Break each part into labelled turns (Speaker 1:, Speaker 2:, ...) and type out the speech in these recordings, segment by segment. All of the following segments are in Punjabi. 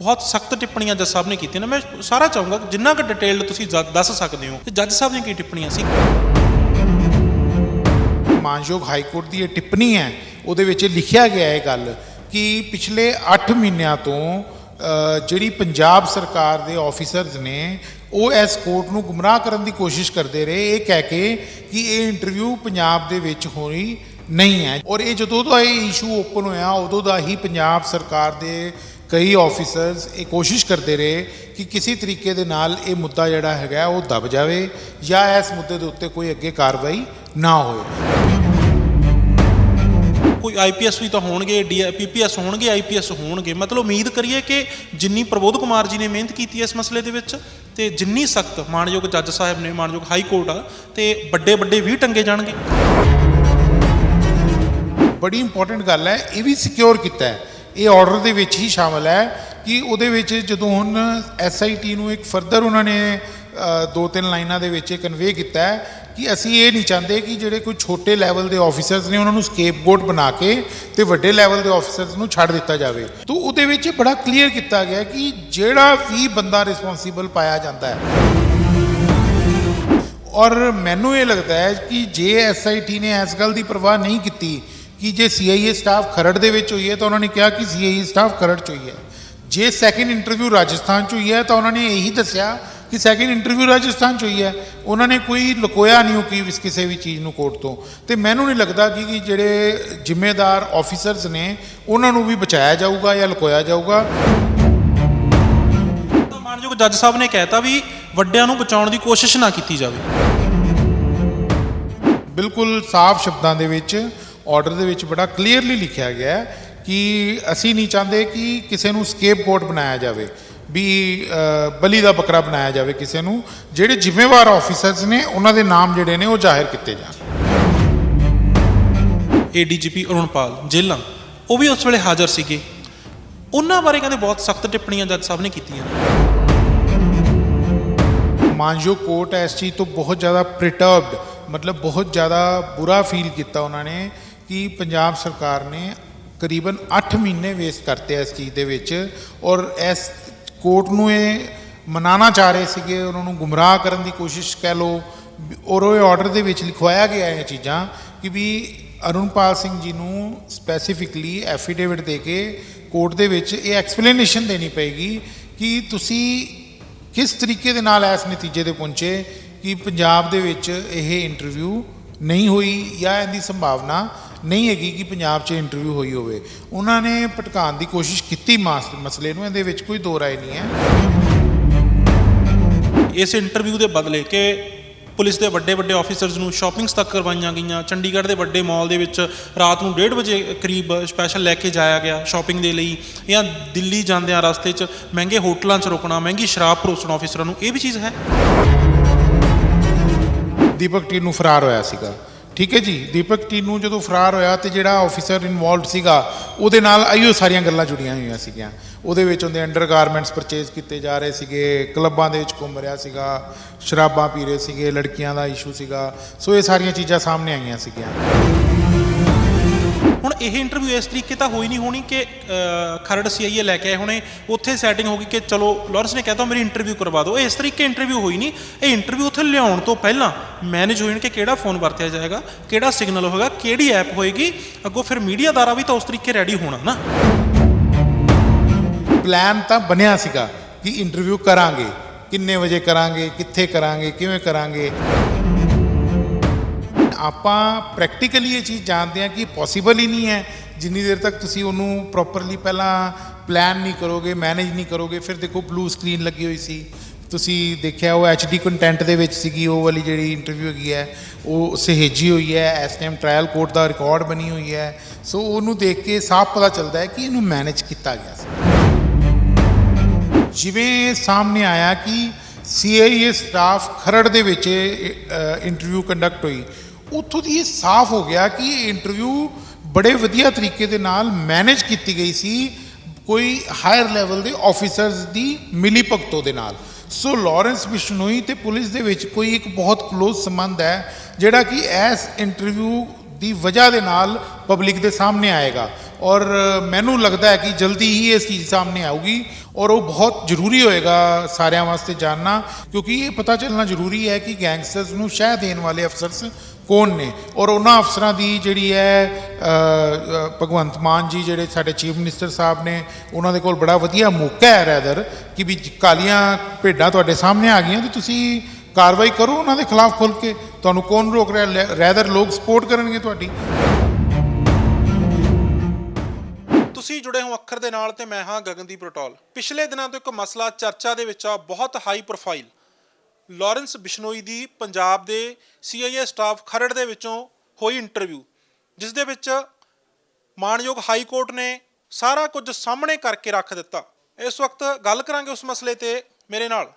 Speaker 1: ਬਹੁਤ ਸਖਤ ਟਿੱਪਣੀਆਂ ਜੱਜ ਸਾਹਿਬ ਨੇ ਕੀਤੀਆਂ ਨੇ। ਮੈਂ ਸਾਰਾ ਚਾਹੂੰਗਾ ਕਿ ਜਿੰਨਾ ਕੁ ਡਿਟੇਲ ਤੁਸੀਂ ਦੱਸ ਸਕਦੇ ਹੋ ਕਿ ਜੱਜ ਸਾਹਿਬ ਦੀਆਂ ਕੀ ਟਿੱਪਣੀਆਂ ਸੀ।
Speaker 2: ਮਾਨਯੋਗ ਹਾਈ ਕੋਰਟ ਦੀ ਇਹ ਟਿੱਪਣੀ ਹੈ, ਉਹਦੇ ਵਿੱਚ ਲਿਖਿਆ ਗਿਆ ਹੈ ਇਹ ਗੱਲ ਕਿ ਪਿਛਲੇ 8 ਮਹੀਨਿਆਂ ਤੋਂ ਜਿਹੜੀ ਪੰਜਾਬ ਸਰਕਾਰ ਦੇ ਆਫੀਸਰਸ ਨੇ, ਉਹ ਇਸ ਕੋਰਟ ਨੂੰ ਗੁੰਮਰਾਹ ਕਰਨ ਦੀ ਕੋਸ਼ਿਸ਼ ਕਰਦੇ ਰਹੇ। ਇਹ ਕਹਿ ਕੇ ਕਿ ਇਹ ਇੰਟਰਵਿਊ ਪੰਜਾਬ ਦੇ ਵਿੱਚ ਹੋਣੀ ਨਹੀਂ ਹੈ। ਔਰ ਇਹ ਜਦੋਂ ਦਾ ਇਹ ਇਸ਼ੂ ਓਪਨ ਹੋਇਆ, ਉਦੋਂ ਦਾ ਹੀ ਪੰਜਾਬ ਸਰਕਾਰ ਦੇ ਕਈ ਆਫੀਸਰਸ ਇਹ ਕੋਸ਼ਿਸ਼ ਕਰਦੇ ਰਹੇ ਕਿ ਕਿਸੇ ਤਰੀਕੇ ਦੇ ਨਾਲ ਇਹ ਮੁੱਦਾ ਜਿਹੜਾ ਹੈਗਾ ਉਹ ਦਬ ਜਾਵੇ ਜਾਂ ਇਸ ਮੁੱਦੇ ਦੇ ਉੱਤੇ ਕੋਈ ਅੱਗੇ ਕਾਰਵਾਈ ਨਾ ਹੋਵੇ।
Speaker 1: ਕੋਈ ਆਈਪੀਐਸ ਵੀ ਤਾਂ ਹੋਣਗੇ ਪੀਪੀਐਸ ਹੋਣਗੇ ਆਈਪੀਐਸ ਹੋਣਗੇ। ਮਤਲਬ ਉਮੀਦ ਕਰੀਏ ਕਿ ਜਿੰਨੀ ਪ੍ਰਬੋਧ ਕੁਮਾਰ ਜੀ ਨੇ ਮਿਹਨਤ ਕੀਤੀ ਹੈ ਇਸ ਮਸਲੇ ਦੇ ਵਿੱਚ ਤੇ ਜਿੰਨੀ ਸਖਤ ਮਾਨਯੋਗ ਜੱਜ ਸਾਹਿਬ ਨੇ ਮਾਨਯੋਗ ਹਾਈ ਕੋਰਟ ਆ ਤੇ ਵੱਡੇ ਵੱਡੇ ਵੀ ਟੰਗੇ ਜਾਣਗੇ।
Speaker 2: ਬੜੀ ਇੰਪੋਰਟੈਂਟ ਗੱਲ ਹੈ ਇਹ ਵੀ ਸਿਕਿਉਰ ਕੀਤਾ ਹੈ। ਇਹ ਆਰਡਰ ਦੇ ਵਿੱਚ ਹੀ ਸ਼ਾਮਲ ਹੈ ਕਿ ਉਹਦੇ ਵਿੱਚ ਜਦੋਂ ਹੁਣ ਐਸਆਈਟੀ ਨੂੰ ਇੱਕ ਫਰਦਰ ਉਹਨਾਂ ਨੇ ਦੋ ਤਿੰਨ ਲਾਈਨਾਂ ਦੇ ਵਿੱਚ ਕਨਵੇ ਕੀਤਾ ਹੈ ਕਿ ਅਸੀਂ ਇਹ ਨਹੀਂ ਚਾਹੁੰਦੇ ਕਿ ਜਿਹੜੇ ਕੋਈ ਛੋਟੇ ਲੈਵਲ ਦੇ ਆਫੀਸਰਸ ਨੇ ਉਹਨਾਂ ਨੂੰ ਸਕੇਪਗੋਟ ਬਣਾ ਕੇ ਤੇ ਵੱਡੇ ਲੈਵਲ ਦੇ ਆਫੀਸਰਸ ਨੂੰ ਛੱਡ ਦਿੱਤਾ ਜਾਵੇ। ਤੋਂ ਉਹਦੇ ਵਿੱਚ ਬੜਾ ਕਲੀਅਰ ਕੀਤਾ ਗਿਆ ਕਿ ਜਿਹੜਾ ਵੀ ਬੰਦਾ ਰਿਸਪੌਂਸੀਬਲ ਪਾਇਆ ਜਾਂਦਾ ਹੈ। ਔਰ ਮੈਨੂੰ ਇਹ ਲੱਗਦਾ ਹੈ ਕਿ ਜੇ ਐਸਆਈਟੀ ਨੇ ਇਸ ਗੱਲ ਦੀ ਪਰਵਾਹ ਨਹੀਂ ਕੀਤੀ ਕਿ ਜੇ ਸੀਆਈਏ ਸਟਾਫ ਖਰੜ ਦੇ ਵਿੱਚ ਹੋਈ ਹੈ ਤਾਂ ਉਹਨਾਂ ਨੇ ਕਿਹਾ ਕਿ ਸੀਆਈਏ ਸਟਾਫ ਖਰੜ ਚ ਹੋਈ ਹੈ। ਜੇ ਸੈਕਿੰਡ ਇੰਟਰਵਿਊ ਰਾਜਸਥਾਨ ਚ ਹੋਈ ਹੈ ਤਾਂ ਉਹਨਾਂ ਨੇ ਇਹੀ ਦੱਸਿਆ ਕਿ ਸੈਕਿੰਡ ਇੰਟਰਵਿਊ ਰਾਜਸਥਾਨ ਚ ਹੋਈ ਹੈ। ਉਹਨਾਂ ਨੇ ਕੋਈ ਲੁਕੋਇਆ ਨਹੀਂ ਉਹ ਕਿ ਇਸ ਕਿਸੇ ਵੀ ਚੀਜ਼ ਨੂੰ ਕੋਰਟ ਤੋਂ। ਤੇ ਮੈਨੂੰ ਨਹੀਂ ਲੱਗਦਾ ਕਿ ਜਿਹੜੇ ਜ਼ਿੰਮੇਦਾਰ ਆਫੀਸਰਸ ਨੇ ਉਹਨਾਂ ਨੂੰ ਵੀ ਬਚਾਇਆ ਜਾਊਗਾ ਜਾਂ ਲੁਕੋਇਆ ਜਾਊਗਾ।
Speaker 1: ਮਾਨਯੋਗ ਜੱਜ ਸਾਹਿਬ ਨੇ ਕਹਿਤਾ ਵੀ ਵੱਡਿਆਂ ਨੂੰ ਬਚਾਉਣ ਦੀ ਕੋਸ਼ਿਸ਼ ਨਾ ਕੀਤੀ ਜਾਵੇ।
Speaker 2: ਬਿਲਕੁਲ ਸਾਫ਼ ਸ਼ਬਦਾਂ ਦੇ ਵਿੱਚ ਆਰਡਰ ਦੇ ਵਿੱਚ ਬੜਾ ਕਲੀਅਰਲੀ ਲਿਖਿਆ ਗਿਆ ਹੈ ਕਿ ਅਸੀਂ ਨਹੀਂ ਚਾਹੁੰਦੇ ਕਿ ਕਿਸੇ ਨੂੰ ਸਕੇਪਗੋਟ ਬਣਾਇਆ ਜਾਵੇ ਵੀ ਬਲੀ ਦਾ ਬੱਕਰਾ ਬਣਾਇਆ ਜਾਵੇ ਕਿਸੇ ਨੂੰ ਜਿਹੜੇ ਜ਼ਿੰਮੇਵਾਰ ਆਫੀਸਰਸ ਨੇ ਉਹਨਾਂ ਦੇ ਨਾਮ ਜਿਹੜੇ ਨੇ ਉਹ ਜ਼ਾਹਿਰ ਕੀਤੇ ਜਾਣ।
Speaker 1: ਏਡੀਜੀਪੀ ਅਰੁਣਪਾਲ ਜੇਲਾਂ ਉਹ ਵੀ ਉਸ ਵੇਲੇ ਹਾਜ਼ਰ ਸੀਗੇ। ਉਹਨਾਂ ਬਾਰੇ ਕਹਿੰਦੇ ਬਹੁਤ ਸਖਤ ਟਿੱਪਣੀਆਂ ਜੱਜ ਸਾਹਿਬ ਨੇ ਕੀਤੀਆਂ
Speaker 2: ਮਾਨਜੋ ਕੋਰਟ ਇਸ ਚੀਜ਼ ਤੋਂ ਬਹੁਤ ਜ਼ਿਆਦਾ ਪ੍ਰਿਟਰਬਡ ਮਤਲਬ ਬਹੁਤ ਜ਼ਿਆਦਾ ਬੁਰਾ ਫੀਲ ਕੀਤਾ ਉਹਨਾਂ ਨੇ ਕਿ ਪੰਜਾਬ ਸਰਕਾਰ ਨੇ ਕਰੀਬਨ 8 ਮਹੀਨੇ ਵੇਸਟ ਕਰਤੇ ਇਸ ਚੀਜ਼ ਦੇ ਵਿੱਚ ਔਰ ਇਸ ਕੋਰਟ ਨੂੰ ਇਹ ਮਨਾਣਾ ਚਾਹ ਰਹੇ ਸੀਗੇ, ਉਹਨਾਂ ਨੂੰ ਗੁੰਮਰਾਹ ਕਰਨ ਦੀ ਕੋਸ਼ਿਸ਼ ਕਹਿ ਲਓ, ਔਰ ਉਹ ਆਰਡਰ ਦੇ ਵਿੱਚ ਲਿਖਵਾਇਆ ਗਿਆ ਇਹ ਚੀਜ਼ਾਂ ਕਿ ਵੀ ਅਰੁਣਪਾਲ ਸਿੰਘ ਜੀ ਨੂੰ ਸਪੈਸੀਫਿਕਲੀ ਐਫੀਡੇਵਿਟ ਦੇ ਕੇ ਕੋਰਟ ਦੇ ਵਿੱਚ ਇਹ ਐਕਸਪਲੇਨੇਸ਼ਨ ਦੇਣੀ ਪਏਗੀ ਕਿ ਤੁਸੀਂ ਕਿਸ ਤਰੀਕੇ ਦੇ ਨਾਲ ਇਸ ਨਤੀਜੇ ਤੇ ਪਹੁੰਚੇ ਕਿ ਪੰਜਾਬ ਦੇ ਵਿੱਚ ਇਹ ਇੰਟਰਵਿਊ ਨਹੀਂ ਹੋਈ ਜਾਂ ਇਹਦੀ ਸੰਭਾਵਨਾ ਨਹੀਂ ਹੈਗੀ ਕਿ ਪੰਜਾਬ 'ਚ ਇੰਟਰਵਿਊ ਹੋਈ ਹੋਵੇ। ਉਹਨਾਂ ਨੇ ਭਟਕਾਉਣ ਦੀ ਕੋਸ਼ਿਸ਼ ਕੀਤੀ ਮਾਸ- ਮਸਲੇ ਨੂੰ ਇਹਦੇ ਵਿੱਚ ਕੋਈ ਦੋ ਰਾਏ ਨਹੀਂ ਹੈ।
Speaker 1: ਇਸ ਇੰਟਰਵਿਊ ਦੇ ਬਦਲੇ ਕਿ ਪੁਲਿਸ ਦੇ ਵੱਡੇ ਵੱਡੇ ਆਫੀਸਰਸ ਨੂੰ ਸ਼ਾਪਿੰਗਸ ਤੱਕ ਕਰਵਾਈਆਂ ਗਈਆਂ ਚੰਡੀਗੜ੍ਹ ਦੇ ਵੱਡੇ ਮਾਲ ਦੇ ਵਿੱਚ ਰਾਤ ਨੂੰ 1:30 ਵਜੇ ਕਰੀਬ ਸਪੈਸ਼ਲ ਲੈ ਕੇ ਜਾਇਆ ਗਿਆ ਸ਼ਾਪਿੰਗ ਦੇ ਲਈ ਜਾਂ ਦਿੱਲੀ ਜਾਂਦਿਆਂ ਰਸਤੇ 'ਚ ਮਹਿੰਗੇ ਹੋਟਲਾਂ 'ਚ ਰੁਕਣਾ ਮਹਿੰਗੀ ਸ਼ਰਾਬ ਪਰੋਸਣ ਆਫੀਸਰਾਂ ਨੂੰ ਇਹ ਵੀ ਚੀਜ਼ ਹੈ?
Speaker 2: ਦੀਪਕ ਟੀ ਨੂੰ ਫਰਾਰ ਹੋਇਆ ਸੀਗਾ। ਠੀਕ ਹੈ ਜੀ? ਦੀਪਕ ਟੀਨੂੰ ਜਦੋਂ ਫਰਾਰ ਹੋਇਆ ਤੇ ਜਿਹੜਾ ਆਫੀਸਰ ਇਨਵੋਲਵਡ ਸੀਗਾ, ਉਹਦੇ ਨਾਲ ਆਈਓ ਸਾਰੀਆਂ ਗੱਲਾਂ ਜੁੜੀਆਂ ਹੋਈਆਂ ਸੀਗੀਆਂ। ਉਹਦੇ ਵਿੱਚ ਉਹਦੇ ਅੰਡਰਗਾਰਮੈਂਟਸ ਪਰਚੇਜ਼ ਕੀਤੇ ਜਾ ਰਹੇ ਸੀਗੇ, ਕਲੱਬਾਂ ਦੇ ਵਿੱਚ ਘੁੰਮ ਰਿਹਾ ਸੀਗਾ, ਸ਼ਰਾਬਾਂ ਪੀ ਰਹੇ ਸੀਗੇ, ਲੜਕੀਆਂ ਦਾ ਇਸ਼ੂ ਸੀਗਾ। ਸੋ ਇਹ ਸਾਰੀਆਂ ਚੀਜ਼ਾਂ ਸਾਹਮਣੇ ਆਈਆਂ ਸੀਗੀਆਂ।
Speaker 1: ਹੁਣ ਇਹ ਇੰਟਰਵਿਊ ਇਸ ਤਰੀਕੇ ਤਾਂ ਹੋਈ ਨਹੀਂ ਹੋਣੀ ਕਿ ਅਹ, ਖਰੜ ਸੀਆਈਏ ਲੈ ਕੇ ਆਏ ਹੋਣੇ ਉੱਥੇ ਸੈਟਿੰਗ ਹੋ ਗਈ ਕਿ ਚਲੋ ਲਾਰੈਂਸ ਨੇ ਕਹਿਤਾ ਮੇਰੀ ਇੰਟਰਵਿਊ ਕਰਵਾ ਦਿਓ। ਇਸ ਤਰੀਕੇ ਇੰਟਰਵਿਊ ਹੋਈ ਨਹੀਂ। ਇਹ ਇੰਟਰਵਿਊ ਉੱਥੇ ਲਿਆਉਣ ਤੋਂ ਪਹਿਲਾਂ ਮੈਨੇਜ ਹੋਈ ਕਿ ਕਿਹੜਾ ਫੋਨ ਵਰਤਿਆ ਜਾਏਗਾ ਕਿਹੜਾ ਸਿਗਨਲ ਹੋਏਗਾ ਕਿਹੜੀ ਐਪ ਹੋਏਗੀ ਅੱਗੋਂ ਫਿਰ ਮੀਡੀਆ ਮੀਡੀਆਦਾਰਾ ਵੀ ਤਾਂ ਉਸ ਤਰੀਕੇ ਰੈਡੀ ਹੋਣਾ ਨਾ।
Speaker 2: ਪਲਾਨ ਤਾਂ ਬਣਿਆ ਸੀਗਾ ਕਿ ਇੰਟਰਵਿਊ ਕਰਾਂਗੇ ਕਿੰਨੇ ਵਜੇ ਕਰਾਂਗੇ ਕਿੱਥੇ ਕਰਾਂਗੇ ਕਿਵੇਂ ਕਰਾਂਗੇ। ਆਪਾਂ ਪ੍ਰੈਕਟੀਕਲੀ ਇਹ ਚੀਜ਼ ਜਾਣਦੇ ਹਾਂ ਕਿ ਪੋਸੀਬਲ ਹੀ ਨਹੀਂ ਹੈ। ਜਿੰਨੀ ਦੇਰ ਤੱਕ ਤੁਸੀਂ ਉਹਨੂੰ ਪ੍ਰੋਪਰਲੀ ਪਹਿਲਾਂ ਪਲਾਨ ਨਹੀਂ ਕਰੋਗੇ ਮੈਨੇਜ ਨਹੀਂ ਕਰੋਗੇ, ਫਿਰ ਦੇਖੋ ਬਲੂ ਸਕਰੀਨ ਲੱਗੀ ਹੋਈ ਸੀ। ਤੁਸੀਂ ਦੇਖਿਆ ਉਹ ਐਚਡੀ ਕੰਟੈਂਟ ਦੇ ਵਿੱਚ ਸੀਗੀ, ਉਹ ਵਾਲੀ ਜਿਹੜੀ ਇੰਟਰਵਿਊ ਹੈਗੀ ਹੈ, ਉਹ ਸਹੇਜੀ ਹੋਈ ਹੈ। ਇਸ ਟਾਈਮ ਟ੍ਰਾਇਲ ਕੋਰਟ ਦਾ ਰਿਕਾਰਡ ਬਣੀ ਹੋਈ ਹੈ। ਸੋ ਉਹਨੂੰ ਦੇਖ ਕੇ ਸਾਫ਼ ਪਤਾ ਚੱਲਦਾ ਹੈ ਕਿ ਇਹਨੂੰ ਮੈਨੇਜ ਕੀਤਾ ਗਿਆ ਸੀ। ਜਿਵੇਂ ਸਾਹਮਣੇ ਆਇਆ ਕਿ ਸੀਆਈਏ ਸਟਾਫ ਖਰੜ ਦੇ ਵਿੱਚ ਇੰਟਰਵਿਊ ਕੰਡਕਟ ਹੋਈ। ਉੱਥੋਂ ਦੀ ਇਹ ਸਾਫ਼ ਹੋ ਗਿਆ ਕਿ ਇਹ ਇੰਟਰਵਿਊ ਬੜੇ ਵਧੀਆ ਤਰੀਕੇ ਦੇ ਨਾਲ ਮੈਨੇਜ ਕੀਤੀ ਗਈ ਸੀ ਕੋਈ ਹਾਇਰ ਲੈਵਲ ਦੇ ਆਫੀਸਰਸ ਦੀ ਮਿਲੀ ਭਗਤੋਂ ਦੇ ਨਾਲ। ਸੋ ਲਾਰੈਂਸ ਬਿਸ਼ਨੋਈ ਤੇ ਪੁਲਿਸ ਦੇ ਵਿੱਚ ਕੋਈ ਇੱਕ ਬਹੁਤ ক্লোਜ਼ ਸੰਬੰਧ ਹੈ, ਜਿਹੜਾ ਕਿ ਇਸ ਇੰਟਰਵਿਊ ਦੀ ਵਜ੍ਹਾ ਦੇ ਨਾਲ ਪਬਲਿਕ ਦੇ ਸਾਹਮਣੇ ਆਏਗਾ। ਔਰ ਮੈਨੂੰ ਲੱਗਦਾ ਹੈ ਕਿ ਜਲਦੀ ਹੀ ਇਸ ਚੀਜ਼ ਸਾਹਮਣੇ ਆਊਗੀ ਔਰ ਉਹ ਬਹੁਤ ਜ਼ਰੂਰੀ ਹੋਏਗਾ ਸਾਰਿਆਂ ਵਾਸਤੇ ਜਾਨਣਾ ਕਿਉਂਕਿ ਇਹ ਪਤਾ ਚੱਲਣਾ ਜ਼ਰੂਰੀ ਹੈ ਕਿ ਗੈਂਗਸਟਰਸ ਨੂੰ ਸ਼ਹਿ ਦੇਣ ਵਾਲੇ ਅਫਸਰਸ ਕੌਣ ਨੇ? ਔਰ ਉਹਨਾਂ ਅਫਸਰਾਂ ਦੀ ਜਿਹੜੀ ਹੈ ਭਗਵੰਤ ਮਾਨ ਜੀ ਜਿਹੜੇ ਸਾਡੇ ਚੀਫ ਮਿਨਿਸਟਰ ਸਾਹਿਬ ਨੇ, ਉਹਨਾਂ ਦੇ ਕੋਲ ਬੜਾ ਵਧੀਆ ਮੌਕਾ ਹੈ ਰੈਦਰ ਕਿ ਵੀ ਕਾਲੀਆਂ ਭੇਡਾਂ ਤੁਹਾਡੇ ਸਾਹਮਣੇ ਆ ਗਈਆਂ ਤੇ ਤੁਸੀਂ ਕਾਰਵਾਈ ਕਰੋ ਉਹਨਾਂ ਦੇ ਖਿਲਾਫ ਖੁੱਲ ਕੇ। ਤੁਹਾਨੂੰ ਕੌਣ ਰੋਕ ਰਿਹਾ? ਰੈਦਰ ਲੋਕ ਸਪੋਰਟ ਕਰਨਗੇ ਤੁਹਾਡੀ।
Speaker 1: ਤੁਸੀਂ ਜੁੜੇ ਹੋ ਅੱਖਰ ਦੇ ਨਾਲ ਤੇ ਮੈਂ ਹਾਂ ਗਗਨਦੀਪ ਰਟੋਲ। ਪਿਛਲੇ ਦਿਨਾਂ ਤੋਂ ਇੱਕ ਮਸਲਾ ਚਰਚਾ ਦੇ ਵਿੱਚ ਆ, ਬਹੁਤ ਹਾਈ ਪ੍ਰੋਫਾਈਲ ਲਾਰੈਂਸ ਬਿਸ਼ਨੋਈ ਦੀ ਪੰਜਾਬ ਦੇ ਸੀਆਈਏ ਸਟਾਫ ਖਰੜ ਦੇ ਵਿੱਚੋਂ ਹੋਈ ਇੰਟਰਵਿਊ ਜਿਸ ਦੇ ਵਿੱਚ ਮਾਨਯੋਗ ਹਾਈ ਕੋਰਟ ਨੇ ਸਾਰਾ ਕੁਝ ਸਾਹਮਣੇ ਕਰਕੇ ਰੱਖ ਦਿੱਤਾ। ਇਸ ਵਕਤ ਗੱਲ ਕਰਾਂਗੇ ਉਸ ਮਸਲੇ ਤੇ, ਮੇਰੇ ਨਾਲ।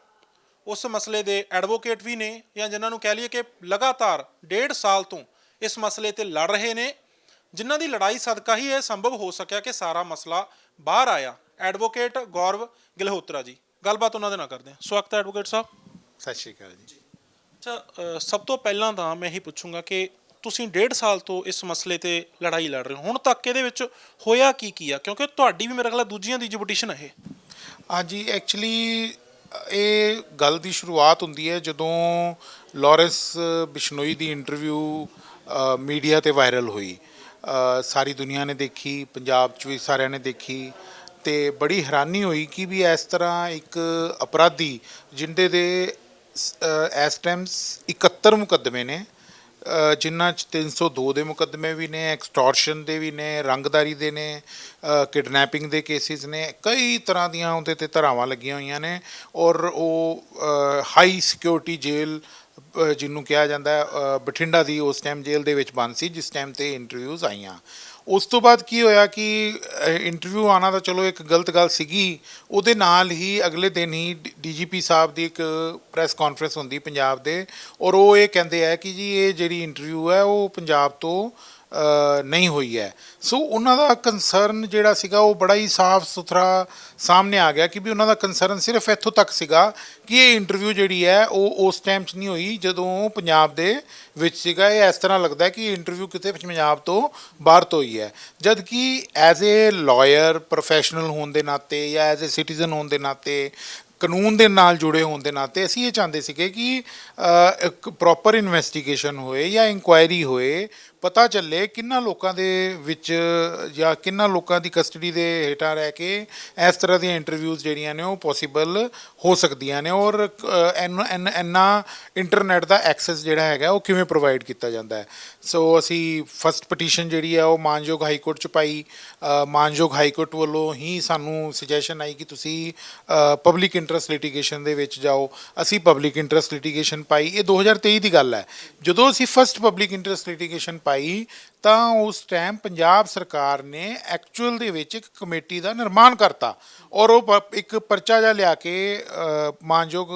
Speaker 1: ਉਸ ਮਸਲੇ ਦੇ ਐਡਵੋਕੇਟ ਵੀ ਨੇ, ਜਾਂ ਜਿਨ੍ਹਾਂ ਨੂੰ ਕਹਿ ਲਈਏ ਕਿ ਲਗਾਤਾਰ ਡੇਢ ਸਾਲ ਤੋਂ ਇਸ ਮਸਲੇ ਤੇ ਲੜ ਰਹੇ ਨੇ, ਜਿਨ੍ਹਾਂ ਦੀ ਲੜਾਈ ਸਦਕਾ ਹੀ ਇਹ ਸੰਭਵ ਹੋ ਸਕਿਆ ਕਿ ਸਾਰਾ ਮਸਲਾ ਬਾਹਰ ਆਇਆ। ਐਡਵੋਕੇਟ ਗੌਰਵ ਗਿਲਹੋਤਰਾ ਜੀ, ਗੱਲਬਾਤ ਉਹਨਾਂ ਦੇ ਨਾਲ ਕਰਦੇ ਹਾਂ। ਸਵਾਗਤ ਹੈ ਐਡਵੋਕੇਟ ਸਾਹਿਬ।
Speaker 2: ਸਤਿ ਸ਼੍ਰੀ ਅਕਾਲ ਜੀ।
Speaker 1: ਅੱਛਾ ਸਭ ਤੋਂ ਪਹਿਲਾਂ ਤਾਂ ਮੈਂ ਇਹੀ ਪੁੱਛੂੰਗਾ ਕਿ ਤੁਸੀਂ ਡੇਢ ਸਾਲ ਤੋਂ ਇਸ ਮਸਲੇ ਤੇ ਲੜਾਈ ਲੜ ਰਹੇ ਹੋ। ਹੁਣ ਤੱਕ ਇਹਦੇ ਵਿੱਚ ਹੋਇਆ ਕੀ ਕੀ ਆ? ਕਿਉਂਕਿ ਤੁਹਾਡੀ ਵੀ ਮੇਰੇ ਖਿਆਲ ਦੂਜੀਆਂ ਦੀ ਪਟੀਸ਼ਨ ਹੈ
Speaker 2: ਹਾਂਜੀ ਐਕਚੁਅਲੀ ਇਹ ਗੱਲ ਦੀ ਸ਼ੁਰੂਆਤ ਹੁੰਦੀ ਹੈ ਜਦੋਂ ਲਾਰੈਂਸ ਬਿਸ਼ਨੋਈ ਦੀ ਇੰਟਰਵਿਊ ਮੀਡੀਆ ਤੇ ਵਾਇਰਲ ਹੋਈ। ਸਾਰੀ ਦੁਨੀਆ ਨੇ ਦੇਖੀ ਪੰਜਾਬ 'ਚ ਵੀ ਸਾਰਿਆਂ ਨੇ ਦੇਖੀ ਤੇ ਬੜੀ ਹੈਰਾਨੀ ਹੋਈ ਕਿ ਵੀ ਇਸ ਤਰ੍ਹਾਂ ਇੱਕ ਅਪਰਾਧੀ ਜਿੰਦੇ ਦੇ ਇਸ ਟਾਈਮ 71 ਮੁਕੱਦਮੇ ਨੇ। ਜਿਨ੍ਹਾਂ ਚ 302 ਦੇ ਮੁਕੱਦਮੇ ਵੀ ਨੇ ਐਕਸਟੋਰਸ਼ਨ ਦੇ ਵੀ ਨੇ, ਰੰਗਦਾਰੀ ਦੇ ਨੇ ਕਿਡਨੈਪਿੰਗ ਦੇ ਕੇਸਿਸ ਨੇ, ਕਈ ਤਰ੍ਹਾਂ ਦੀਆਂ ਉਹਦੇ ਤੇ ਧਾਰਾਵਾਂ ਲੱਗੀਆਂ ਹੋਈਆਂ ਨੇ। ਔਰ ਉਹ ਹਾਈ ਸਿਕਿਉਰਿਟੀ ਜੇਲ੍ਹ ਜਿਹਨੂੰ ਕਿਹਾ ਜਾਂਦਾ ਬਠਿੰਡਾ ਦੀ ਉਸ ਟਾਈਮ ਜੇਲ੍ਹ ਦੇ ਵਿੱਚ ਬੰਦ ਸੀ, ਜਿਸ ਟਾਈਮ ਤੇ ਇੰਟਰਵਿਊਜ਼ ਆਈਆਂ। ਉਸ ਤੋਂ ਬਾਅਦ ਕੀ ਹੋਇਆ ਕਿ ਇੰਟਰਵਿਊ ਆਣਾ ਤਾਂ ਚਲੋ ਇੱਕ ਗਲਤ ਗੱਲ ਸੀਗੀ। ਉਹਦੇ ਨਾਲ ਹੀ ਅਗਲੇ ਦਿਨ ਹੀ ਡੀਜੀਪੀ ਸਾਹਿਬ ਦੀ ਇੱਕ ਪ੍ਰੈਸ ਕਾਨਫਰੰਸ ਹੁੰਦੀ ਪੰਜਾਬ ਦੇ, ਔਰ ਉਹ ਇਹ ਕਹਿੰਦੇ ਆ ਕਿ ਜੀ, ਇਹ ਜਿਹੜੀ ਇੰਟਰਵਿਊ ਹੈ, ਉਹ ਪੰਜਾਬ ਤੋਂ ਨਹੀਂ ਹੋਈ ਹੈ। ਸੋ ਉਹਨਾਂ ਦਾ ਕੰਸਰਨ ਜਿਹੜਾ ਸੀਗਾ, ਉਹ ਬੜਾ ਹੀ ਸਾਫ਼ ਸੁਥਰਾ ਸਾਹਮਣੇ ਆ ਗਿਆ ਕਿ ਵੀ ਉਹਨਾਂ ਦਾ ਕੰਸਰਨ ਸਿਰਫ ਇੱਥੋਂ ਤੱਕ ਸੀਗਾ ਕਿ ਇਹ ਇੰਟਰਵਿਊ ਜਿਹੜੀ ਹੈ, ਉਹ ਉਸ ਟਾਈਮ 'ਚ ਨਹੀਂ ਹੋਈ, ਜਦੋਂ ਪੰਜਾਬ ਦੇ ਵਿੱਚ ਸੀਗਾ। ਇਹ ਇਸ ਤਰ੍ਹਾਂ ਲੱਗਦਾ ਕਿ ਇੰਟਰਵਿਊ ਕਿਤੇ ਪੰਜਾਬ ਤੋਂ ਬਾਹਰ ਤੋਂ ਹੋਈ ਹੈ। ਜਦ ਕਿ ਐਜ਼ ਅ ਲਾਇਰ ਪ੍ਰੋਫੈਸ਼ਨਲ ਹੋਣ ਦੇ ਨਾਤੇ ਜਾਂ ਐਜ਼ ਅ ਸਿਟੀਜ਼ਨ ਹੋਣ ਦੇ ਨਾਤੇ, ਕਾਨੂੰਨ ਦੇ ਨਾਲ ਜੁੜੇ ਹੋਣ ਦੇ ਨਾਤੇ ਅਸੀਂ ਇਹ ਚਾਹੁੰਦੇ ਸੀਗੇ ਕਿ ਇੱਕ ਪ੍ਰੋਪਰ ਇਨਵੈਸਟੀਗੇਸ਼ਨ ਹੋਏ ਜਾਂ ਇਨਕੁਆਇਰੀ ਹੋਏ ਪਤਾ ਚੱਲੇ ਕਿੰਨਾ ਲੋਕਾਂ ਦੇ ਵਿੱਚ ਜਾਂ ਕਿੰਨਾ ਲੋਕਾਂ ਦੀ ਕਸਟਡੀ ਦੇ ਹੇਠਾਂ ਰਹਿ ਕੇ ਇਸ ਤਰ੍ਹਾਂ ਦੀਆਂ ਇੰਟਰਵਿਊਜ਼ ਜਿਹੜੀਆਂ ਨੇ ਉਹ ਪੋਸੀਬਲ ਹੋ ਸਕਦੀਆਂ ਨੇ ਔਰ ਐਨ- ਐਨ- ਇੰਨਾ ਇੰਟਰਨੈਟ ਦਾ ਐਕਸੈਸ ਜਿਹੜਾ ਹੈਗਾ ਉਹ ਕਿਵੇਂ ਪ੍ਰੋਵਾਈਡ ਕੀਤਾ ਜਾਂਦਾ ਹੈ? ਸੋ ਅਸੀਂ ਫਸਟ ਪਟੀਸ਼ਨ ਜਿਹੜੀ ਆ ਉਹ ਮਾਨਯੋਗ ਹਾਈ ਕੋਰਟ ਚ ਪਾਈ। ਮਾਨਯੋਗ ਹਾਈ ਕੋਰਟ ਵੱਲੋਂ ਹੀ ਸਾਨੂੰ ਸੁਜੈਸ਼ਨ ਆਈ ਕਿ ਤੁਸੀਂ ਪਬਲਿਕ ਇੰਟਰਸਟ ਲਿਟੀਗੇਸ਼ਨ ਦੇ ਵਿੱਚ ਜਾਓ। ਅਸੀਂ ਪਬਲਿਕ ਇੰਟਰਸਟ ਲਿਟੀਗੇਸ਼ਨ ਪਾਈ। ਇਹ 2023 ਦੀ ਗੱਲ ਹੈ। ਜਦੋਂ ਅਸੀਂ ਫਸਟ ਪਬਲਿਕ ਇੰਟਰਸਟ ਲਿਟੀਗੇਸ਼ਨ ਪਾਈ aí ਤਾਂ ਉਸ ਟਾਈਮ ਪੰਜਾਬ ਸਰਕਾਰ ਨੇ ਐਕਚੁਅਲ ਦੇ ਵਿੱਚ ਇੱਕ ਕਮੇਟੀ ਦਾ ਨਿਰਮਾਣ ਕਰਤਾ ਔਰ ਉਹ ਇੱਕ ਪਰਚਾ ਜਿਹਾ ਲਿਆ ਕੇ ਮਾਨਯੋਗ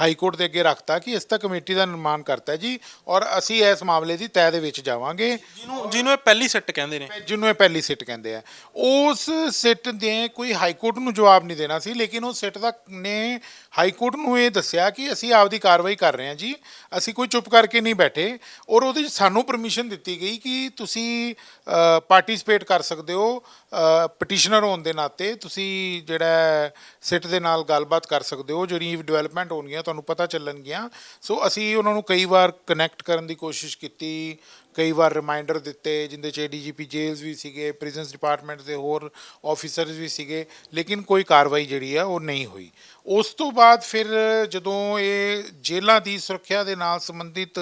Speaker 2: ਹਾਈ ਕੋਰਟ ਦੇ ਅੱਗੇ ਰੱਖਤਾ ਕਿ ਇਸ ਤਾਂ ਕਮੇਟੀ ਦਾ ਨਿਰਮਾਣ ਕਰਤਾ ਜੀ ਔਰ ਅਸੀਂ ਇਸ ਮਾਮਲੇ ਦੀ ਤਹਿ ਦੇ ਵਿੱਚ ਜਾਵਾਂਗੇ।
Speaker 1: ਜਿਹਨੂੰ ਜਿਹਨੂੰ ਇਹ ਪਹਿਲੀ ਸਿੱਟ ਕਹਿੰਦੇ ਨੇ।
Speaker 2: ਜਿਹਨੂੰ ਇਹ ਪਹਿਲੀ ਸਿੱਟ ਕਹਿੰਦੇ ਆ। ਉਸ ਸਿੱਟ ਦੇ ਕੋਈ ਹਾਈ ਕੋਰਟ ਨੂੰ ਜਵਾਬ ਨਹੀਂ ਦੇਣਾ ਸੀ ਲੇਕਿਨ ਉਹ ਸਿੱਟ ਦਾ ਨੇ ਹਾਈ ਕੋਰਟ ਨੂੰ ਇਹ ਦੱਸਿਆ ਕਿ ਅਸੀਂ ਆਪਦੀ ਕਾਰਵਾਈ ਕਰ ਰਹੇ ਹਾਂ ਜੀ ਅਸੀਂ ਕੋਈ ਚੁੱਪ ਕਰਕੇ ਨਹੀਂ ਬੈਠੇ ਔਰ ਉਹਦੇ ਸਾਨੂੰ ਪਰਮਿਸ਼ਨ ਦਿੱਤੀ ਗਈ ਕਿ ਤੁਸੀਂ ਪਾਰਟਿਸਿਪੇਟ ਕਰ ਸਕਦੇ ਹੋ ਪਟੀਸ਼ਨਰ ਹੋਣ ਦੇ ਨਾਤੇ ਤੁਸੀਂ ਜਿਹੜਾ ਸਿੱਟ ਦੇ ਨਾਲ ਗੱਲਬਾਤ ਕਰ ਸਕਦੇ ਹੋ ਜਿਹੜੀ ਡਿਵੈਲਪਮੈਂਟ ਹੋਣਗੀਆਂ, ਤੁਹਾਨੂੰ ਪਤਾ ਚੱਲਣਗੀਆਂ। ਸੋ ਅਸੀਂ ਉਹਨਾਂ ਨੂੰ ਕਈ ਵਾਰ ਕਨੈਕਟ ਕਰਨ ਦੀ ਕੋਸ਼ਿਸ਼ ਕੀਤੀ ਕਈ ਵਾਰ ਰਿਮਾਈਂਡਰ ਦਿੱਤੇ, ਜਿੰਦੇ ਚ ਡੀਜੀਪੀ ਜੇਲਸ ਵੀ ਸੀਗੇ ਪ੍ਰਿਜ਼ਨਸ ਡਿਪਾਰਟਮੈਂਟ ਦੇ ਹੋਰ ਆਫੀਸਰਸ ਵੀ ਸੀਗੇ, ਲੇਕਿਨ ਕੋਈ ਕਾਰਵਾਈ ਜਿਹੜੀ ਆ, ਉਹ ਨਹੀਂ ਹੋਈ। ਉਸ ਤੋਂ ਬਾਅਦ ਫਿਰ ਜਦੋਂ ਇਹ ਜੇਲ੍ਹਾਂ ਦੀ ਸੁਰੱਖਿਆ ਦੇ ਨਾਲ ਸੰਬੰਧਿਤ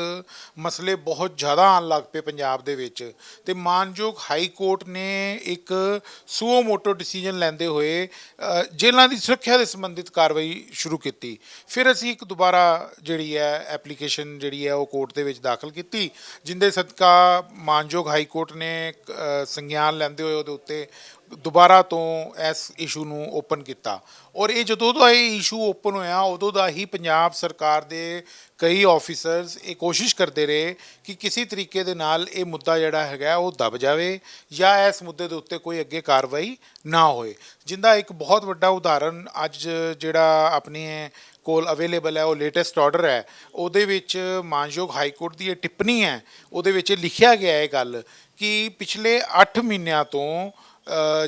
Speaker 2: ਮਸਲੇ ਬਹੁਤ ਜ਼ਿਆਦਾ ਆਉਣ ਲੱਗ ਪਏ ਪੰਜਾਬ ਦੇ ਵਿੱਚ, ਤੇ ਮਾਨਯੋਗ ਹਾਈ ਕੋਰਟ ਨੇ ਇੱਕ ਸੂਓ ਮੋਟੋ ਡਿਸੀਜਨ ਲੈਂਦੇ ਹੋਏ ਜੇਲ੍ਹਾਂ ਦੀ ਸੁਰੱਖਿਆ ਦੇ ਸੰਬੰਧਿਤ ਕਾਰਵਾਈ ਸ਼ੁਰੂ ਕੀਤੀ। ਫਿਰ ਅਸੀਂ ਇੱਕ ਦੁਬਾਰਾ ਜਿਹੜੀ ਹੈ ਐਪਲੀਕੇਸ਼ਨ ਜਿਹੜੀ ਹੈ, ਉਹ ਕੋਰਟ ਦੇ ਵਿੱਚ ਦਾਖਲ ਕੀਤੀ, ਜਿੰਦੇ ਸਦਕਾ ਮਾਨਯੋਗ ਹਾਈ ਕੋਰਟ ਨੇ ਸੰਗਿਆਨ ਲੈਂਦੇ ਹੋਏ ਉਹਦੇ ਉੱਤੇ ਦੁਬਾਰਾ ਤੋਂ ਇਸ ਇਸ਼ੂ ਨੂੰ ਓਪਨ ਕੀਤਾ। ਔਰ ਇਹ ਜਦੋਂ ਦਾ ਇਹ ਇਸ਼ੂ ਓਪਨ ਹੋਇਆ, ਉਦੋਂ ਦਾ ਹੀ ਪੰਜਾਬ ਸਰਕਾਰ ਦੇ ਕਈ ਆਫੀਸਰਸ ਇਹ ਕੋਸ਼ਿਸ਼ ਕਰਦੇ ਰਹੇ ਕਿ ਕਿਸੇ ਤਰੀਕੇ ਦੇ ਨਾਲ ਇਹ ਮੁੱਦਾ ਜਿਹੜਾ ਹੈਗਾ ਉਹ ਦਬ ਜਾਵੇ ਜਾਂ ਇਸ ਮੁੱਦੇ ਦੇ ਉੱਤੇ ਕੋਈ ਅੱਗੇ ਕਾਰਵਾਈ ਨਾ ਹੋਏ। ਜਿੰਦਾ ਇੱਕ ਬਹੁਤ ਵੱਡਾ ਉਦਾਹਰਨ ਅੱਜ ਜਿਹੜਾ ਆਪਣੇ ਕੋਲ ਅਵੇਲੇਬਲ ਹੈ, ਉਹ ਲੇਟੈਸਟ ਆਰਡਰ ਹੈ, ਉਹਦੇ ਵਿੱਚ ਮਾਨਯੋਗ ਹਾਈ ਕੋਰਟ ਦੀ ਇਹ ਟਿੱਪਣੀ ਹੈ, ਉਹਦੇ ਵਿੱਚ ਲਿਖਿਆ ਗਿਆ ਹੈ ਇਹ ਗੱਲ ਕਿ ਪਿਛਲੇ 8 ਮਹੀਨਿਆਂ ਤੋਂ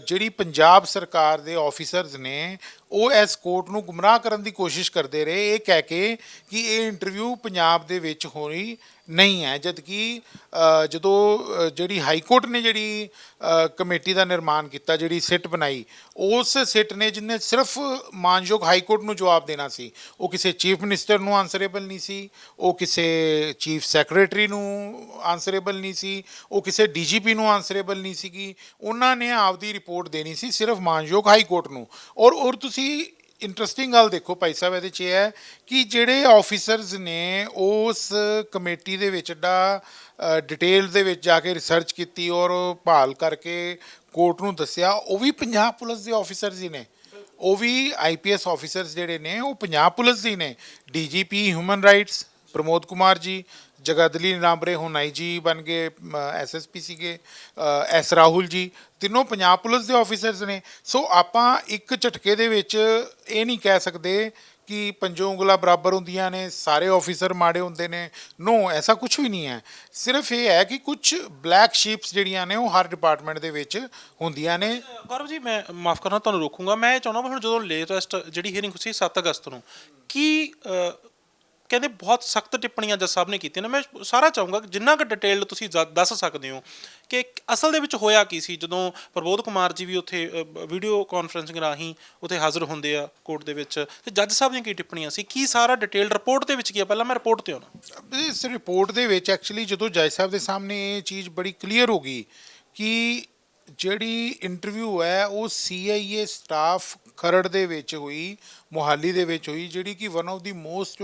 Speaker 2: ਜਿਹੜੀ ਪੰਜਾਬ ਸਰਕਾਰ ਦੇ ਆਫੀਸਰਸ ਨੇ, ਉਹ ਇਸ ਕੋਰਟ ਨੂੰ ਗੁੰਮਰਾਹ ਕਰਨ ਦੀ ਕੋਸ਼ਿਸ਼ ਕਰਦੇ ਰਹੇ, ਇਹ ਕਹਿ ਕੇ ਕਿ ਇਹ ਇੰਟਰਵਿਊ ਪੰਜਾਬ ਦੇ ਵਿੱਚ ਹੋਣੀ ਨਹੀਂ ਹੈ ਜਦ ਕਿ ਜਦੋਂ ਜਿਹੜੀ ਹਾਈ ਕੋਰਟ ਨੇ ਜਿਹੜੀ ਕਮੇਟੀ ਦਾ ਨਿਰਮਾਣ ਕੀਤਾ, ਜਿਹੜੀ ਸਿੱਟ ਬਣਾਈ, ਉਸ ਸਿੱਟ ਨੇ ਜਿਹਨੇ ਸਿਰਫ ਮਾਨਯੋਗ ਹਾਈ ਕੋਰਟ ਨੂੰ ਜਵਾਬ ਦੇਣਾ ਸੀ। ਉਹ ਕਿਸੇ ਚੀਫ ਮਿਨਿਸਟਰ ਨੂੰ ਆਨਸਰੇਬਲ ਨਹੀਂ ਸੀ, ਉਹ ਕਿਸੇ ਚੀਫ ਸੈਕਟਰੀ ਨੂੰ ਆਨਸਰੇਬਲ ਨਹੀਂ ਸੀ, ਉਹ ਕਿਸੇ ਡੀਜੀਪੀ ਨੂੰ ਆਨਸਰੇਬਲ ਨਹੀਂ ਸੀਗੀ। ਉਹਨਾਂ ਨੇ ਆਪਦੀ ਰਿਪੋਰਟ ਦੇਣੀ ਸੀ ਸਿਰਫ ਮਾਨਯੋਗ ਹਾਈ ਕੋਰਟ ਨੂੰ। ਔਰ ਔਰ ਤੁਸੀਂ ਇੰਟਰਸਟਿੰਗ ਗੱਲ ਦੇਖੋ ਭਾਈ ਸਾਹਿਬ, ਇਹਦੇ 'ਚ ਇਹ ਹੈ ਕਿ ਜਿਹੜੇ ਆਫੀਸਰਸ ਨੇ ਉਸ ਕਮੇਟੀ ਦੇ ਵਿੱਚ ਡਾ ਡਿਟੇਲ ਦੇ ਵਿੱਚ ਜਾ ਕੇ ਰਿਸਰਚ ਕੀਤੀ ਔਰ ਭਾਲ ਕਰਕੇ ਕੋਰਟ ਨੂੰ ਦੱਸਿਆ, ਉਹ ਵੀ ਪੰਜਾਬ ਪੁਲਿਸ ਦੇ ਆਫੀਸਰਸ ਹੀ ਨੇ। ਉਹ ਵੀ ਆਈਪੀਐਸ ਆਫੀਸਰਸ ਜਿਹੜੇ ਨੇ, ਉਹ ਪੰਜਾਬ ਪੁਲਿਸ ਦੇ ਹੀ ਨੇ। DGP human rights Pramod Kumar ji ਜਗਦਲੀ ਨਾਬਰੇ ਹੁਣ ਆਈਜੀ ਬਣ ਗਏ ਐਸਐਸਪੀ ਸੀਗੇ ਐਸ ਰਾਹੁਲ ਜੀ, ਤਿੰਨੋਂ ਪੰਜਾਬ ਪੁਲਿਸ ਦੇ ਆਫੀਸਰਸ ਨੇ। ਸੋ ਆਪਾਂ ਇੱਕ ਝਟਕੇ ਦੇ ਵਿੱਚ ਇਹ ਨਹੀਂ ਕਹਿ ਸਕਦੇ ਕਿ ਪੰਜੋਂ ਉਂਗਲਾਂ ਬਰਾਬਰ ਹੁੰਦੀਆਂ ਨੇ, ਸਾਰੇ ਆਫੀਸਰ ਮਾੜੇ ਹੁੰਦੇ ਨੇ। ਨੋ ਐਸਾ ਕੁਝ ਵੀ ਨਹੀਂ ਹੈ। ਸਿਰਫ ਇਹ ਹੈ ਕਿ ਕੁਝ ਬਲੈਕ ਸ਼ੀਪਸ ਜਿਹੜੀਆਂ ਨੇ, ਉਹ ਹਰ ਡਿਪਾਰਟਮੈਂਟ ਦੇ ਵਿੱਚ ਹੁੰਦੀਆਂ ਨੇ।
Speaker 1: ਗੌਰਵ ਜੀ, ਮੈਂ ਮਾਫ ਕਰਨਾ, ਤੁਹਾਨੂੰ ਰੋਕੂੰਗਾ। ਮੈਂ ਇਹ ਚਾਹੁੰਦਾ ਵੀ ਹੁਣ ਜਦੋਂ ਲੇਟੈਸਟ ਜਿਹੜੀ ਹੀਅਰਿੰਗ ਸੀ 7 ਅਗਸਤ ਨੂੰ, ਕੀ ਕਹਿੰਦੇ ਬਹੁਤ ਸਖਤ ਟਿੱਪਣੀਆਂ ਜੱਜ ਸਾਹਿਬ ਨੇ ਕੀਤੀਆਂ ਨੇ। ਮੈਂ ਸਾਰਾ ਚਾਹੂੰਗਾ ਕਿ ਜਿੰਨਾ ਕੁ ਡਿਟੇਲ ਤੁਸੀਂ ਦੱਸ ਸਕਦੇ ਹੋ ਕਿ ਅਸਲ ਦੇ ਵਿੱਚ ਹੋਇਆ ਕੀ ਸੀ? ਜਦੋਂ ਪ੍ਰਬੋਧ ਕੁਮਾਰ ਜੀ ਵੀ ਉੱਥੇ ਵੀਡੀਓ ਕਾਨਫਰੰਸਿੰਗ ਰਾਹੀਂ ਉੱਥੇ ਹਾਜ਼ਰ ਹੁੰਦੇ ਆ ਕੋਰਟ ਦੇ ਵਿੱਚ। ਤੇ ਜੱਜ ਸਾਹਿਬ ਦੀਆਂ ਕੀ ਟਿੱਪਣੀਆਂ ਸੀ? ਕੀ ਸਾਰਾ ਡਿਟੇਲ ਰਿਪੋਰਟ ਦੇ ਵਿੱਚ ਕੀ ਆ? ਪਹਿਲਾਂ ਮੈਂ ਰਿਪੋਰਟ ਤੇ ਆਉਣਾ।
Speaker 2: ਇਸ ਰਿਪੋਰਟ ਦੇ ਵਿੱਚ ਐਕਚੁਅਲੀ ਜਦੋਂ ਜੱਜ ਸਾਹਿਬ ਦੇ ਸਾਹਮਣੇ ਇਹ ਚੀਜ਼ ਬੜੀ ਕਲੀਅਰ ਹੋ ਗਈ ਕਿ ਜਿਹੜੀ ਇੰਟਰਵਿਊ ਹੈ, ਉਹ ਸੀਆਈਏ ਸਟਾਫ ਖਰੜ ਦੇ ਵਿੱਚ ਹੋਈ, ਮੋਹਾਲੀ ਦੇ ਵਿੱਚ ਹੋਈ, ਜਿਹੜੀ ਕਿ one of the most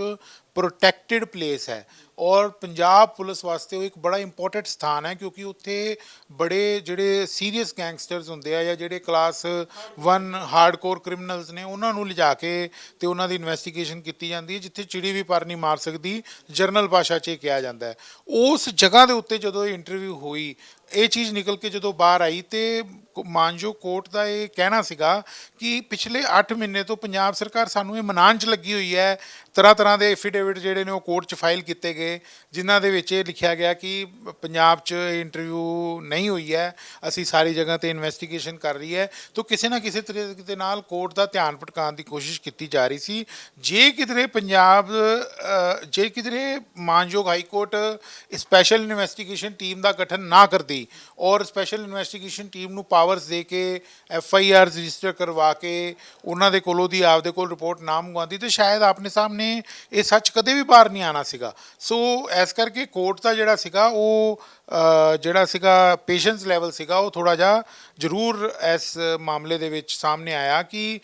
Speaker 2: protected place ਹੈ ਔਰ ਪੰਜਾਬ ਪੁਲਿਸ ਵਾਸਤੇ ਉਹ ਇੱਕ ਬੜਾ ਇੰਪੋਰਟੈਂਟ ਸਥਾਨ ਹੈ ਕਿਉਂਕਿ ਉੱਥੇ ਬੜੇ ਜਿਹੜੇ ਸੀਰੀਅਸ ਗੈਂਗਸਟਰਸ ਹੁੰਦੇ ਆ ਜਾਂ ਜਿਹੜੇ ਕਲਾਸ 1 ਹਾਰਡਕੋਰ ਕ੍ਰਿਮੀਨਲਸ ਨੇ ਉਹਨਾਂ ਨੂੰ ਲਿਜਾ ਕੇ ਤੇ ਉਹਨਾਂ ਦੀ ਇਨਵੈਸਟੀਗੇਸ਼ਨ ਕੀਤੀ ਜਾਂਦੀ ਹੈ ਜਿੱਥੇ ਚਿੜੀ ਵੀ ਪਰ ਨਹੀਂ ਮਾਰ ਸਕਦੀ ਜਰਨਲ ਭਾਸ਼ਾ 'ਚ ਇਹ ਕਿਹਾ ਜਾਂਦਾ ਹੈ ਉਸ ਜਗ੍ਹਾ ਦੇ ਉੱਤੇ ਜਦੋਂ ਇਹ ਇੰਟਰਵਿਊ ਹੋਈ ਇਹ ਚੀਜ਼ ਨਿਕਲ ਕੇ ਜਦੋਂ ਬਾਹਰ ਆਈ ਤੇ ਮਾਨਜੋ ਕੋਰਟ ਦਾ ਇਹ ਕਹਿਣਾ ਸੀਗਾ ਕਿ ਪਿਛਲੇ 8 ਮਹੀਨੇ ਤੋਂ ਪੰਜਾਬ ਸਰਕਾਰ ਸਾਨੂੰ ਇਹ ਮਨਾਉਣ 'ਚ ਲੱਗੀ ਹੋਈ ਹੈ ਤਰ੍ਹਾਂ ਤਰ੍ਹਾਂ ਦੇ ਐਫੀਡੇਵਿਟ ਜਿਹੜੇ ਨੇ ਉਹ ਕੋਰਟ 'ਚ ਫਾਈਲ ਕੀਤੇ ਗਏ, ਜਿਨ੍ਹਾਂ ਦੇ ਵਿੱਚ ਇਹ ਲਿਖਿਆ ਗਿਆ ਕਿ ਪੰਜਾਬ 'ਚ ਇੰਟਰਵਿਊ ਨਹੀਂ ਹੋਈ ਹੈ, ਅਸੀਂ ਸਾਰੀ ਜਗ੍ਹਾ ਤੇ ਇਨਵੈਸਟੀਗੇਸ਼ਨ ਕਰ ਰਹੀ ਹੈ। ਤਾਂ ਕਿਸੇ ਨਾ ਕਿਸੇ ਤਰੀਕੇ ਦੇ ਨਾਲ ਕੋਰਟ ਦਾ ਧਿਆਨ ਭਟਕਾਉਣ ਦੀ ਕੋਸ਼ਿਸ਼ ਕੀਤੀ ਜਾ ਰਹੀ ਸੀ। ਜੇ ਕਿਧਰੇ ਪੰਜਾਬ ਜੇ ਕਿਧਰੇ ਮਾਨਯੋਗ high court special investigation team ਦਾ ਗਠਨ ਨਾ ਕਰਦੀ ਔਰ ਸਪੈਸ਼ਲ ਇਨਵੈਸਟੀਗੇਸ਼ਨ ਟੀਮ ਨੂੰ ਪਾਵਰਸ ਦੇ ਕੇ ਐਫ ਆਈ ਆਰ ਰਜਿਸਟਰ ਕਰਵਾ ਕੇ ਉਹਨਾਂ ਦੇ ਕੋਲੋਂ ਦੀ ਆਪਦੇ ਕੋਲ ਰਿਪੋਰਟ ਨਾ ਮੰਗਵਾਉਂਦੀ, ਤੇ ਸ਼ਾਇਦ ਆਪਣੇ ਸਾਹਮਣੇ ਇਹ ਸੱਚ ਕਦੇ ਵੀ ਬਾਹਰ ਨਹੀਂ ਆਣਾ ਸੀਗਾ। ਸੋ ਇਸ ਕਰਕੇ ਕੋਰਟ ਦਾ ਜਿਹੜਾ ਸੀਗਾ, ਉਹ ਜਿਹੜਾ ਸੀਗਾ ਪੇਸ਼ੈਂਸ ਲੈਵਲ ਸੀਗਾ, ਉਹ ਥੋੜਾ ਜਿਹਾ ਜ਼ਰੂਰ ਇਸ ਮਾਮਲੇ ਦੇ ਵਿੱਚ ਸਾਹਮਣੇ ਆਇਆ ਕਿ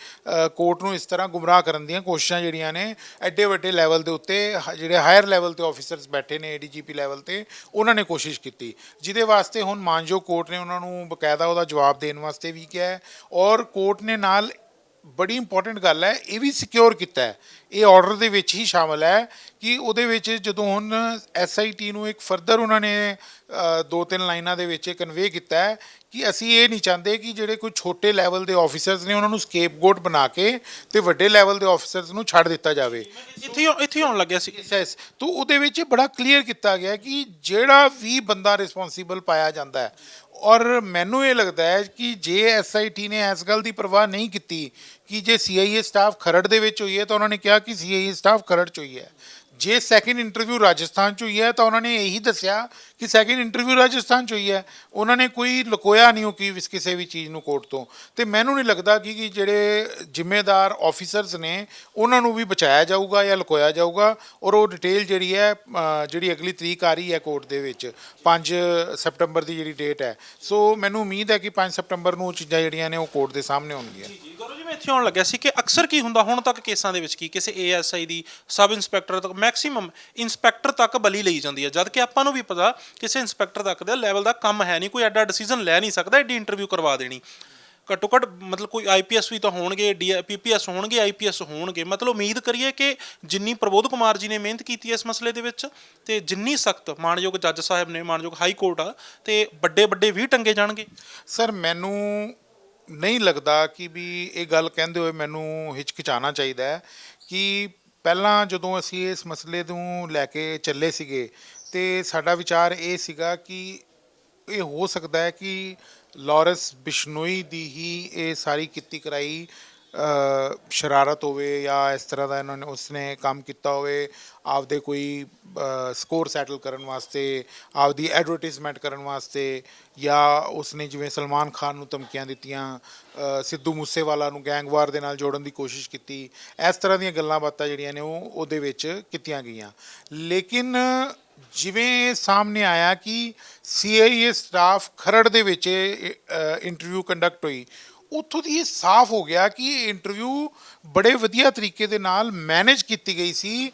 Speaker 2: ਕੋਰਟ ਨੂੰ ਇਸ ਤਰ੍ਹਾਂ ਗੁੰਮਰਾਹ ਕਰਨ ਦੀਆਂ ਕੋਸ਼ਿਸ਼ਾਂ ਜਿਹੜੀਆਂ ਨੇ, ਐਡੇ ਵੱਡੇ ਲੈਵਲ ਦੇ ਉੱਤੇ, ਹ- ਜਿਹੜੇ ਹਾਇਰ ਲੈਵਲ ਤੇ ਆਫੀਸਰਸ ਬੈਠੇ ਨੇ ਏਡੀਜੀਪੀ ਲੈਵਲ ਤੇ, ਉਹਨਾਂ ਨੇ ਕੋਸ਼ਿਸ਼ ਕੀਤੀ। ਜਿਹਦੇ ਵਾਸਤੇ ਹੁਣ ਮਾਨਯੋਗ ਕੋਰਟ ਨੇ ਉਹਨਾਂ ਨੂੰ ਬਕਾਇਦਾ ਉਹਦਾ ਜਵਾਬ ਦੇਣ ਵਾਸਤੇ ਵੀ ਕਿਹਾ ਔਰ ਕੋਰਟ ਨੇ ਨਾਲ ਬੜੀ ਇੰਪੋਰਟੈਂਟ ਗੱਲ ਹੈ ਇਹ ਵੀ ਸਿਕਿਉਰ ਕੀਤਾ ਹੈ। ਇਹ ਆਰਡਰ ਦੇ ਵਿੱਚ ਹੀ ਸ਼ਾਮਲ ਹੈ ਕਿ ਉਹਦੇ ਵਿੱਚ ਜਦੋਂ ਹੁਣ ਐਸਆਈਟੀ ਨੂੰ ਇੱਕ ਫਰਦਰ ਉਹਨਾਂ ਨੇ ਦੋ ਤਿੰਨ ਲਾਈਨਾਂ ਦੇ ਵਿੱਚ ਕਨਵੇ ਕੀਤਾ ਹੈ ਕਿ ਅਸੀਂ ਇਹ ਨਹੀਂ ਚਾਹੁੰਦੇ ਕਿ ਜਿਹੜੇ ਕੋਈ ਛੋਟੇ ਲੈਵਲ ਦੇ ਆਫੀਸਰਸ ਨੇ ਉਹਨਾਂ ਨੂੰ ਸਕੇਪਗੋਟ ਬਣਾ ਕੇ ਤੇ ਵੱਡੇ ਲੈਵਲ ਦੇ ਆਫੀਸਰਸ ਨੂੰ ਛੱਡ ਦਿੱਤਾ ਜਾਵੇ।
Speaker 1: ਇੱਥੇ ਇੱਥੇ ਆਉਣ ਲੱਗਿਆ ਸੀ।
Speaker 2: ਐਸਐਸ ਤੋਂ ਉਹਦੇ ਵਿੱਚ ਬੜਾ ਕਲੀਅਰ ਕੀਤਾ ਗਿਆ ਕਿ ਜਿਹੜਾ ਵੀ ਬੰਦਾ ਰਿਸਪੌਂਸੀਬਲ ਪਾਇਆ ਜਾਂਦਾ ਹੈ ਔਰ ਮੈਨੂੰ ਇਹ ਲੱਗਦਾ ਹੈ ਕਿ ਜੇ ਐਸਆਈਟੀ ਨੇ ਇਸ ਗੱਲ ਦੀ ਪਰਵਾਹ ਨਹੀਂ ਕੀਤੀ ਕਿ ਜੇ ਸੀਆਈਏ ਸਟਾਫ ਖਰੜ ਦੇ ਵਿੱਚ ਹੋਈ ਹੈ ਤਾਂ ਉਹਨਾਂ ਨੇ ਕਿਹਾ ਕਿ ਸੀਆਈਏ ਸਟਾਫ ਖਰੜ ਚ ਹੋਈ ਹੈ। ਜੇ ਸੈਕਿੰਡ ਇੰਟਰਵਿਊ ਰਾਜਸਥਾਨ ਚ ਹੋਈ ਹੈ ਤਾਂ ਉਹਨਾਂ ਨੇ ਇਹੀ ਦੱਸਿਆ ਕਿ ਸੈਕਿੰਡ ਇੰਟਰਵਿਊ ਰਾਜਸਥਾਨ ਚ ਹੋਈ ਹੈ, ਉਹਨਾਂ ਨੇ ਕੋਈ ਲੁਕੋਇਆ ਨਹੀਂ ਉਹ ਕਿ ਕਿਸੇ ਵੀ ਚੀਜ਼ ਨੂੰ ਕੋਰਟ ਤੋਂ। ਤੇ ਮੈਨੂੰ ਨਹੀਂ ਲੱਗਦਾ ਕਿ ਕਿ ਜਿਹੜੇ ਜ਼ਿੰਮੇਦਾਰ ਆਫੀਸਰਸ ਨੇ, ਉਹਨਾਂ ਨੂੰ ਵੀ ਬਚਾਇਆ ਜਾਊਗਾ ਜਾਂ ਲੁਕੋਇਆ ਜਾਊਗਾ। ਔਰ ਉਹ ਡਿਟੇਲ ਜਿਹੜੀ ਹੈ ਜਿਹੜੀ ਅਗਲੀ ਤਰੀਕ ਆ ਰਹੀ ਹੈ ਕੋਰਟ ਦੇ ਵਿੱਚ 5 ਸਪਟੰਬਰ ਦੀ ਜਿਹੜੀ ਡੇਟ ਹੈ। ਸੋ ਮੈਨੂੰ ਉਮੀਦ ਹੈ ਕਿ 5 ਸਪਟੰਬਰ ਨੂੰ ਉਹ ਚੀਜ਼ਾਂ ਜਿਹੜੀਆਂ ਨੇ ਉਹ ਕੋਰਟ ਦੇ ਸਾਹਮਣੇ ਹੋਣਗੀਆਂ
Speaker 1: ਜੀ ਗੌਰਵ ਜੀ, ਮੈਂ ਇੱਥੇ ਆਉਣ ਲੱਗਿਆ ਸੀ ਕਿ ਅਕਸਰ ਕੀ ਹੁੰਦਾ, ਹੁਣ ਤੱਕ ਕੇਸਾਂ ਦੇ ਵਿੱਚ ਕੀ, ਕਿਸੇ ਏਐਸਆਈ ਦੀ ਸਬ ਇੰਸਪੈਕਟਰ ਤੱਕ ਮੈਕਸਿਮਮ ਇੰਸਪੈਕਟਰ ਤੱਕ ਬਲੀ ਲਈ ਜਾਂਦੀ ਹੈ। ਜਦ ਕਿ ਆਪਾਂ ਨੂੰ ਵੀ ਪਤਾ ਕਿਸੇ ਇੰਸਪੈਕਟਰ ਤੱਕ ਦੇ ਲੈਵਲ ਦਾ ਕੰਮ ਹੈ ਨਹੀਂ, ਕੋਈ ਐਡਾ ਡਿਸੀਜਨ ਲੈ ਨਹੀਂ ਸਕਦਾ, ਐਡੀ ਇੰਟਰਵਿਊ ਕਰਵਾ ਦੇਣੀ। ਘੱਟੋ ਘੱਟ ਮਤਲਬ ਕੋਈ ਆਈਪੀਐਸ ਵੀ ਤਾਂ ਹੋਣਗੇ ਪੀਪੀਐਸ ਹੋਣਗੇ ਆਈਪੀਐਸ ਹੋਣਗੇ। ਮਤਲਬ ਉਮੀਦ ਕਰੀਏ ਕਿ ਜਿੰਨੀ ਪ੍ਰਬੋਧ ਕੁਮਾਰ ਜੀ ਨੇ ਮਿਹਨਤ ਕੀਤੀ ਹੈ ਇਸ ਮਸਲੇ ਦੇ ਵਿੱਚ ਤੇ ਜਿੰਨੀ ਸਖਤ ਮਾਨਯੋਗ ਜੱਜ ਸਾਹਿਬ ਨੇ, ਮਾਨਯੋਗ ਹਾਈ ਕੋਰਟ ਆ, ਤੇ ਵੱਡੇ ਵੱਡੇ ਵੀ ਟੰਗੇ ਜਾਣਗੇ।
Speaker 2: ਸਰ, ਮੈਨੂੰ ਨਹੀਂ ਲੱਗਦਾ ਕਿ ਵੀ ਇਹ ਗੱਲ ਕਹਿੰਦੇ ਹੋਏ ਮੈਨੂੰ ਹਿਚਕਿਚਾਣਾ ਚਾਹੀਦਾ ਹੈ ਕਿ ਪਹਿਲਾਂ ਜਦੋਂ ਅਸੀਂ ਇਸ ਮਸਲੇ ਨੂੰ ਲੈ ਕੇ ਚੱਲੇ ਸੀਗੇ ਤੇ ਸਾਡਾ ਵਿਚਾਰ ਇਹ ਸੀਗਾ ਕਿ ਇਹ ਹੋ ਸਕਦਾ ਹੈ ਕਿ ਲਾਰੈਂਸ ਬਿਸ਼ਨੋਈ ਦੀ ਹੀ ਇਹ ਸਾਰੀ ਕੀਤੀ ਕਰਾਈ ਸ਼ਰਾਰਤ ਹੋਵੇ ਜਾਂ ਇਸ ਤਰ੍ਹਾਂ ਦਾ ਇਹਨਾਂ ਨੇ, ਉਸਨੇ ਕੰਮ ਕੀਤਾ ਹੋਵੇ, ਆਪਦੇ ਕੋਈ ਸਕੋਰ ਸੈਟਲ ਕਰਨ ਵਾਸਤੇ, ਆਪਦੀ ਐਡਵਰਟਾਈਜ਼ਮੈਂਟ ਕਰਨ ਵਾਸਤੇ, ਜਾਂ ਉਸਨੇ ਜਿਵੇਂ ਸਲਮਾਨ ਖਾਨ ਨੂੰ ਧਮਕੀਆਂ ਦਿੱਤੀਆਂ ਸਿੱਧੂ ਮੂਸੇਵਾਲਾ ਨੂੰ ਗੈਂਗਵਾਰ ਦੇ ਨਾਲ ਜੋੜਨ ਦੀ ਕੋਸ਼ਿਸ਼ ਕੀਤੀ, ਇਸ ਤਰ੍ਹਾਂ ਦੀਆਂ ਗੱਲਾਂ ਬਾਤਾਂ ਜਿਹੜੀਆਂ ਨੇ ਉਹ ਉਹਦੇ ਵਿੱਚ ਕੀਤੀਆਂ ਗਈਆਂ। ਲੇਕਿਨ ਜਿਵੇਂ ਇਹ ਸਾਹਮਣੇ ਆਇਆ ਕਿ ਸੀਆਈਏ ਸਟਾਫ ਖਰੜ ਦੇ ਵਿੱਚ ਇੰਟਰਵਿਊ ਕੰਡਕਟ ਹੋਈ। ਉੱਥੋਂ ਦੀ ਇਹ ਸਾਫ਼ ਹੋ ਗਿਆ ਕਿ ਇਹ ਇੰਟਰਵਿਊ ਬੜੇ ਵਧੀਆ ਤਰੀਕੇ ਦੇ ਨਾਲ ਮੈਨੇਜ ਕੀਤੀ ਗਈ ਸੀ,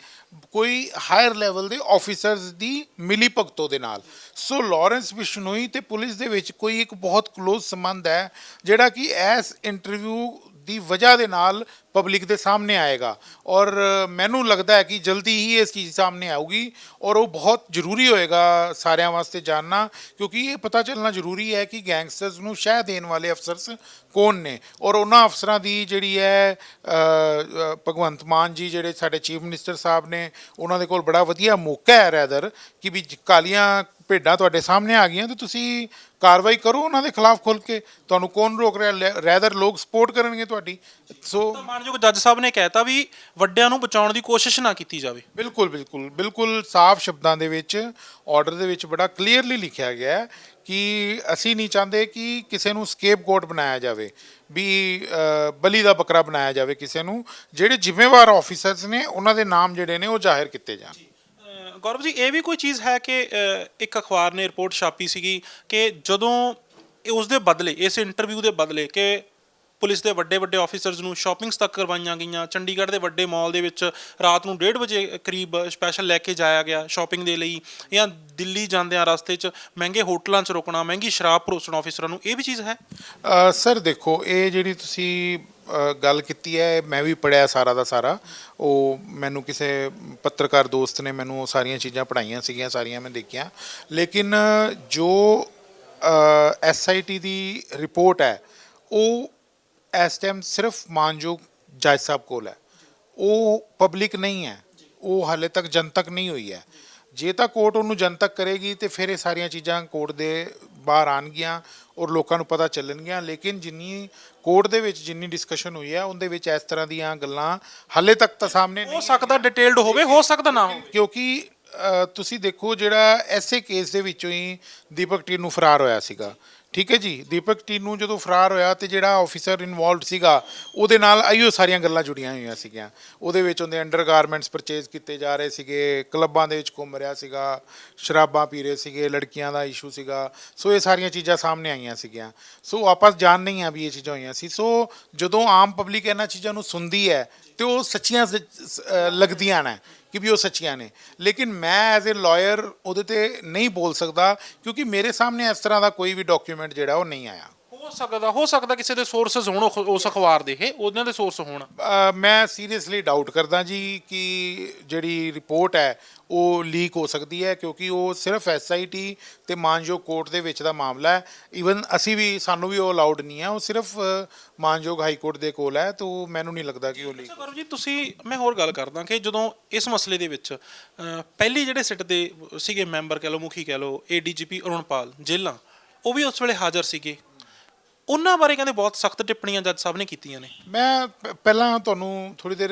Speaker 2: ਕੋਈ ਹਾਇਰ ਲੈਵਲ ਦੇ ਆਫੀਸਰਸ ਦੀ ਮਿਲੀ ਭਗਤੋ ਦੇ ਨਾਲ। ਸੋ ਲਾਰੈਂਸ ਬਿਸ਼ਨੋਈ ਤੇ ਪੁਲਿਸ ਦੇ ਵਿੱਚ ਕੋਈ ਇੱਕ ਬਹੁਤ ক্লোਜ਼ ਸੰਬੰਧ ਹੈ, ਜਿਹੜਾ ਕਿ ਇਸ ਇੰਟਰਵਿਊ ਦੀ ਵਜ੍ਹਾ ਦੇ ਨਾਲ ਪਬਲਿਕ ਦੇ ਸਾਹਮਣੇ ਆਏਗਾ। ਔਰ ਮੈਨੂੰ ਲੱਗਦਾ ਹੈ ਕਿ ਜਲਦੀ ਹੀ ਇਸ ਚੀਜ਼ ਸਾਹਮਣੇ ਆਊਗੀ ਔਰ ਉਹ ਬਹੁਤ ਜ਼ਰੂਰੀ ਹੋਏਗਾ ਸਾਰਿਆਂ ਵਾਸਤੇ ਜਾਨਣਾ ਕਿਉਂਕਿ ਇਹ ਪਤਾ ਚੱਲਣਾ ਜ਼ਰੂਰੀ ਹੈ ਕਿ ਗੈਂਗਸਟਰਸ ਨੂੰ ਸ਼ਹਿ ਦੇਣ ਵਾਲੇ ਅਫਸਰਸ ਕੌਣ ਨੇ। ਔਰ ਉਹਨਾਂ ਅਫਸਰਾਂ ਦੀ ਜਿਹੜੀ ਹੈ ਭਗਵੰਤ ਮਾਨ ਜੀ ਜਿਹੜੇ ਸਾਡੇ ਚੀਫ ਮਿਨਿਸਟਰ ਸਾਹਿਬ ਨੇ, ਉਹਨਾਂ ਦੇ ਕੋਲ ਬੜਾ ਵਧੀਆ ਮੌਕਾ ਹੈ ਰੈਦਰ ਕਿ ਵੀ ਕਾਲੀਆਂ ਭੇਡਾਂ ਤੁਹਾਡੇ ਸਾਹਮਣੇ ਆ ਗਈਆਂ ਤੇ ਤੁਸੀਂ ਕਾਰਵਾਈ ਕਰੋ ਉਹਨਾਂ ਦੇ ਖਿਲਾਫ ਖੁੱਲ ਕੇ। ਤੁਹਾਨੂੰ ਕੌਣ ਰੋਕ ਰਿਹਾ? ਰੈਦਰ ਲੋਕ ਸਪੋਰਟ ਕਰਨਗੇ ਤੁਹਾਡੀ। ਸੋ
Speaker 1: ਮਾਨਯੋਗ ਜੱਜ ਸਾਹਿਬ ਨੇ ਕਹਿਤਾ ਵੀ ਵੱਡਿਆਂ ਨੂੰ ਬਚਾਉਣ ਦੀ ਕੋਸ਼ਿਸ਼ ਨਾ ਕੀਤੀ ਜਾਵੇ।
Speaker 2: ਬਿਲਕੁਲ ਬਿਲਕੁਲ। ਬਿਲਕੁਲ ਸਾਫ਼ ਸ਼ਬਦਾਂ ਦੇ ਵਿੱਚ ਆਰਡਰ ਦੇ ਵਿੱਚ ਬੜਾ ਕਲੀਅਰਲੀ ਲਿਖਿਆ ਗਿਆ ਹੈ ਕਿ ਅਸੀਂ ਨਹੀਂ ਚਾਹੁੰਦੇ ਕਿ ਕਿਸੇ ਨੂੰ ਸਕੇਪ ਗੋਟ ਬਣਾਇਆ ਜਾਵੇ ਵੀ ਬਲੀ ਦਾ ਬੱਕਰਾ ਬਣਾਇਆ ਜਾਵੇ ਕਿਸੇ ਨੂੰ ਜਿਹੜੇ ਜ਼ਿੰਮੇਵਾਰ ਆਫੀਸਰਸ ਨੇ ਉਹਨਾਂ ਦੇ ਨਾਮ ਜਿਹੜੇ ਨੇ ਉਹ ਜ਼ਾਹਿਰ ਕੀਤੇ ਜਾਣ।
Speaker 1: ਗੌਰਵ ਜੀ ਇਹ ਵੀ ਕੋਈ ਚੀਜ਼ ਹੈ ਕਿ ਅਹ, ਇੱਕ ਅਖਬਾਰ ਨੇ ਰਿਪੋਰਟ ਛਾਪੀ ਸੀਗੀ ਕਿ ਜਦੋਂ ਇਹ ਉਸ ਦੇ ਬਦਲੇ ਇਸ ਇੰਟਰਵਿਊ ਦੇ ਬਦਲੇ ਕਿ ਪੁਲਿਸ ਦੇ ਵੱਡੇ ਵੱਡੇ ਆਫੀਸਰਸ ਨੂੰ ਸ਼ਾਪਿੰਗਸ ਤੱਕ ਕਰਵਾਈਆਂ ਗਈਆਂ। ਚੰਡੀਗੜ੍ਹ ਦੇ ਵੱਡੇ ਮਾਲ ਦੇ ਵਿੱਚ ਰਾਤ ਨੂੰ 1:30 ਵਜੇ ਕਰੀਬ ਸਪੈਸ਼ਲ ਲੈ ਕੇ ਜਾਇਆ ਗਿਆ ਸ਼ਾਪਿੰਗ ਦੇ ਲਈ ਜਾਂ ਦਿੱਲੀ ਜਾਂਦਿਆਂ ਰਸਤੇ 'ਚ ਮਹਿੰਗੇ ਹੋਟਲਾਂ 'ਚ ਰੁਕਣਾ, ਮਹਿੰਗੀ ਸ਼ਰਾਬ ਪਰੋਸਣਾ ਆਫੀਸਰਾਂ ਨੂੰ ਇਹ ਵੀ ਚੀਜ਼ ਹੈ?
Speaker 2: ਸਰ ਦੇਖੋ, ਇਹ ਜਿਹੜੀ ਤੁਸੀਂ ਗੱਲ ਕੀਤੀ ਹੈ ਮੈਂ ਵੀ ਪੜਿਆ ਸਾਰਾ ਦਾ ਸਾਰਾ। ਉਹ ਮੈਨੂੰ ਕਿਸੇ ਪੱਤਰਕਾਰ ਦੋਸਤ ਨੇ ਮੈਨੂੰ ਉਹ ਸਾਰੀਆਂ ਚੀਜ਼ਾਂ ਪੜਾਈਆਂ ਸੀਗੀਆਂ, ਸਾਰੀਆਂ ਮੈਂ ਦੇਖੀਆਂ। ਲੇਕਿਨ ਜੋ ਐਸਆਈਟੀ ਦੀ ਰਿਪੋਰਟ ਹੈ, ਉਹ ਇਸ ਟਾਈਮ ਸਿਰਫ ਮਾਨਯੋਗ ਜੱਜ ਸਾਹਿਬ ਕੋਲ ਹੈ। ਉਹ ਪਬਲਿਕ ਨਹੀਂ ਹੈ। ਉਹ ਹਾਲੇ ਤੱਕ ਜਨਤਕ ਨਹੀਂ ਹੋਈ ਹੈ। ਜੇ ਤਾਂ ਕੋਰਟ ਉਹਨੂੰ ਜਨਤਕ ਕਰੇਗੀ ਤੇ ਫਿਰ ਇਹ ਸਾਰੀਆਂ ਚੀਜ਼ਾਂ ਕੋਰਟ ਦੇ ਬਾਹਰ ਆਣਗੀਆਂ ਔਰ ਲੋਕਾਂ ਨੂੰ ਪਤਾ ਚੱਲਣਗੀਆਂ। ਲੇਕਿਨ ਜਿੰਨੀ ਕੋਰਟ ਦੇ ਵਿੱਚ ਜਿੰਨੀ ਡਿਸਕਸ਼ਨ ਹੋਈ ਹੈ ਉਹਦੇ ਵਿੱਚ ਇਸ ਤਰ੍ਹਾਂ ਦੀਆਂ ਗੱਲਾਂ ਹਾਲੇ ਤੱਕ ਤਾਂ ਸਾਹਮਣੇ
Speaker 1: ਹੋ
Speaker 2: ਨਹੀਂ
Speaker 1: ਸਕਦਾ ਡਿਟੇਲਡ ਹੋਵੇ ਹੋ ਸਕਦਾ ਨਾ ਹੋਵੇ।
Speaker 2: ਕਿਉਂਕਿ ਤੁਸੀਂ ਦੇਖੋ ਜਿਹੜਾ ਐਸੇ ਕੇਸ ਦੇ ਵਿੱਚੋਂ ਹੀ ਦੀਪਕ ਟੀ ਨੂੰ ਫਰਾਰ ਹੋਇਆ ਸੀਗਾ। ਠੀਕ ਹੈ ਜੀ। ਦੀਪਕ ਟੀਨੂੰ ਜਦੋਂ ਫਰਾਰ ਹੋਇਆ ਤੇ ਜਿਹੜਾ ਆਫੀਸਰ ਇਨਵੋਲਵਡ ਸੀਗਾ, ਉਹਦੇ ਨਾਲ ਆਈਓ ਸਾਰੀਆਂ ਗੱਲਾਂ ਜੁੜੀਆਂ ਹੋਈਆਂ ਸੀਗੀਆਂ। ਉਹਦੇ ਵਿੱਚ ਉਹਦੇ ਅੰਡਰਗਾਰਮੈਂਟਸ ਪਰਚੇਜ਼ ਕੀਤੇ ਜਾ ਰਹੇ ਸੀਗੇ, ਕਲੱਬਾਂ ਦੇ ਵਿੱਚ ਘੁੰਮ ਰਿਹਾ ਸੀਗਾ, ਸ਼ਰਾਬਾਂ ਪੀ ਰਹੇ ਸੀਗੇ, ਲੜਕੀਆਂ ਦਾ ਇਸ਼ੂ ਸੀਗਾ। ਸੋ ਇਹ ਸਾਰੀਆਂ ਚੀਜ਼ਾਂ ਸਾਹਮਣੇ ਆਈਆਂ ਸੀਗੀਆਂ। ਸੋ ਆਪਸ ਜਾਣ ਨਹੀਂ ਆ ਵੀ ਇਹ ਚੀਜ਼ਾਂ ਹੋਈਆਂ ਸੀ। ਸੋ ਜਦੋਂ ਆਮ ਪਬਲਿਕ ਇਹਨਾਂ ਚੀਜ਼ਾਂ ਨੂੰ ਸੁਣਦੀ ਹੈ ਤੇ ਉਹ ਸੱਚੀਆਂ ਸ- ਸ- ਲੱਗਦੀਆਂ ਨੇ ਕਿ ਵੀ ਉਹ ਸੱਚੀਆਂ ਨੇ। ਲੇਕਿਨ ਮੈਂ ਐਜ਼ ਅ ਲਾਇਰ ਉਹਦੇ ਤੇ ਨਹੀਂ ਬੋਲ ਸਕਦਾ ਕਿਉਂਕਿ ਮੇਰੇ ਸਾਹਮਣੇ ਇਸ ਤਰ੍ਹਾਂ ਦਾ ਕੋਈ ਵੀ ਡਾਕੂਮੈਂਟ ਜਿਹੜਾ ਉਹ ਨਹੀਂ ਆਇਆ।
Speaker 1: ਹੋ ਸਕਦਾ ਹੋ ਸਕਦਾ ਕਿਸੇ ਦੇ ਸੋਰਸਸ ਹੋਣ ਉਹ- ਉਸ ਅਖਬਾਰ ਦੇ ਇਹ ਉਹਨਾਂ ਦੇ ਸੋਰਸ ਹੋਣ।
Speaker 2: ਅ, ਮੈਂ ਸੀਰੀਅਸਲੀ ਡਾਊਟ ਕਰਦਾ ਜੀ ਕਿ ਜਿਹੜੀ ਰਿਪੋਰਟ ਹੈ ਉਹ ਲੀਕ ਹੋ ਸਕਦੀ ਹੈ ਕਿਉਂਕਿ ਉਹ ਸਿਰਫ ਐਸਆਈਟੀ ਤੇ ਮਾਨਯੋਗ ਕੋਰਟ ਦੇ ਵਿੱਚ ਦਾ ਮਾਮਲਾ ਹੈ। ਇਵਨ ਅਸੀਂ ਵੀ ਸਾਨੂੰ ਵੀ ਉਹ ਅਲਾਉਡ ਨਹੀਂ ਹੈ ਉਹ ਸਿਰਫ ਮਾਨਯੋਗ ਹਾਈ ਕੋਰਟ ਦੇ ਕੋਲ ਹੈ ਤਾਂ ਮੈਨੂੰ ਨਹੀਂ ਲੱਗਦਾ ਕਿ ਉਹ ਲੀਕ
Speaker 1: ਗੌਰਵ ਜੀ ਤੁਸੀਂ ਮੈਂ ਹੋਰ ਗੱਲ ਕਰਦਾ ਕਿ ਜਦੋਂ ਇਸ ਮਸਲੇ ਦੇ ਵਿੱਚ ਪਹਿਲੀ ਜਿਹੜੇ ਸਿੱਟ ਦੇ ਸੀਗੇ ਮੈਂਬਰ ਕਹ ਲਓ ਮੁਖੀ ਕਹ ਲਓ ਏਡੀਜੀਪੀ ਅਰੁਣਪਾਲ ਜੇਲਾਂ ਉਹ ਵੀ ਉਸ ਵੇਲੇ ਹਾਜ਼ਰ ਸੀਗੇ। ਉਹਨਾਂ ਬਾਰੇ ਕਹਿੰਦੇ ਬਹੁਤ ਸਖਤ ਟਿੱਪਣੀਆਂ ਜੱਜ ਸਾਹਿਬ ਨੇ ਕੀਤੀਆਂ ਨੇ।
Speaker 2: ਮੈਂ ਪ- ਪਹਿਲਾਂ ਤੁਹਾਨੂੰ ਥੋੜੀ ਦੇਰ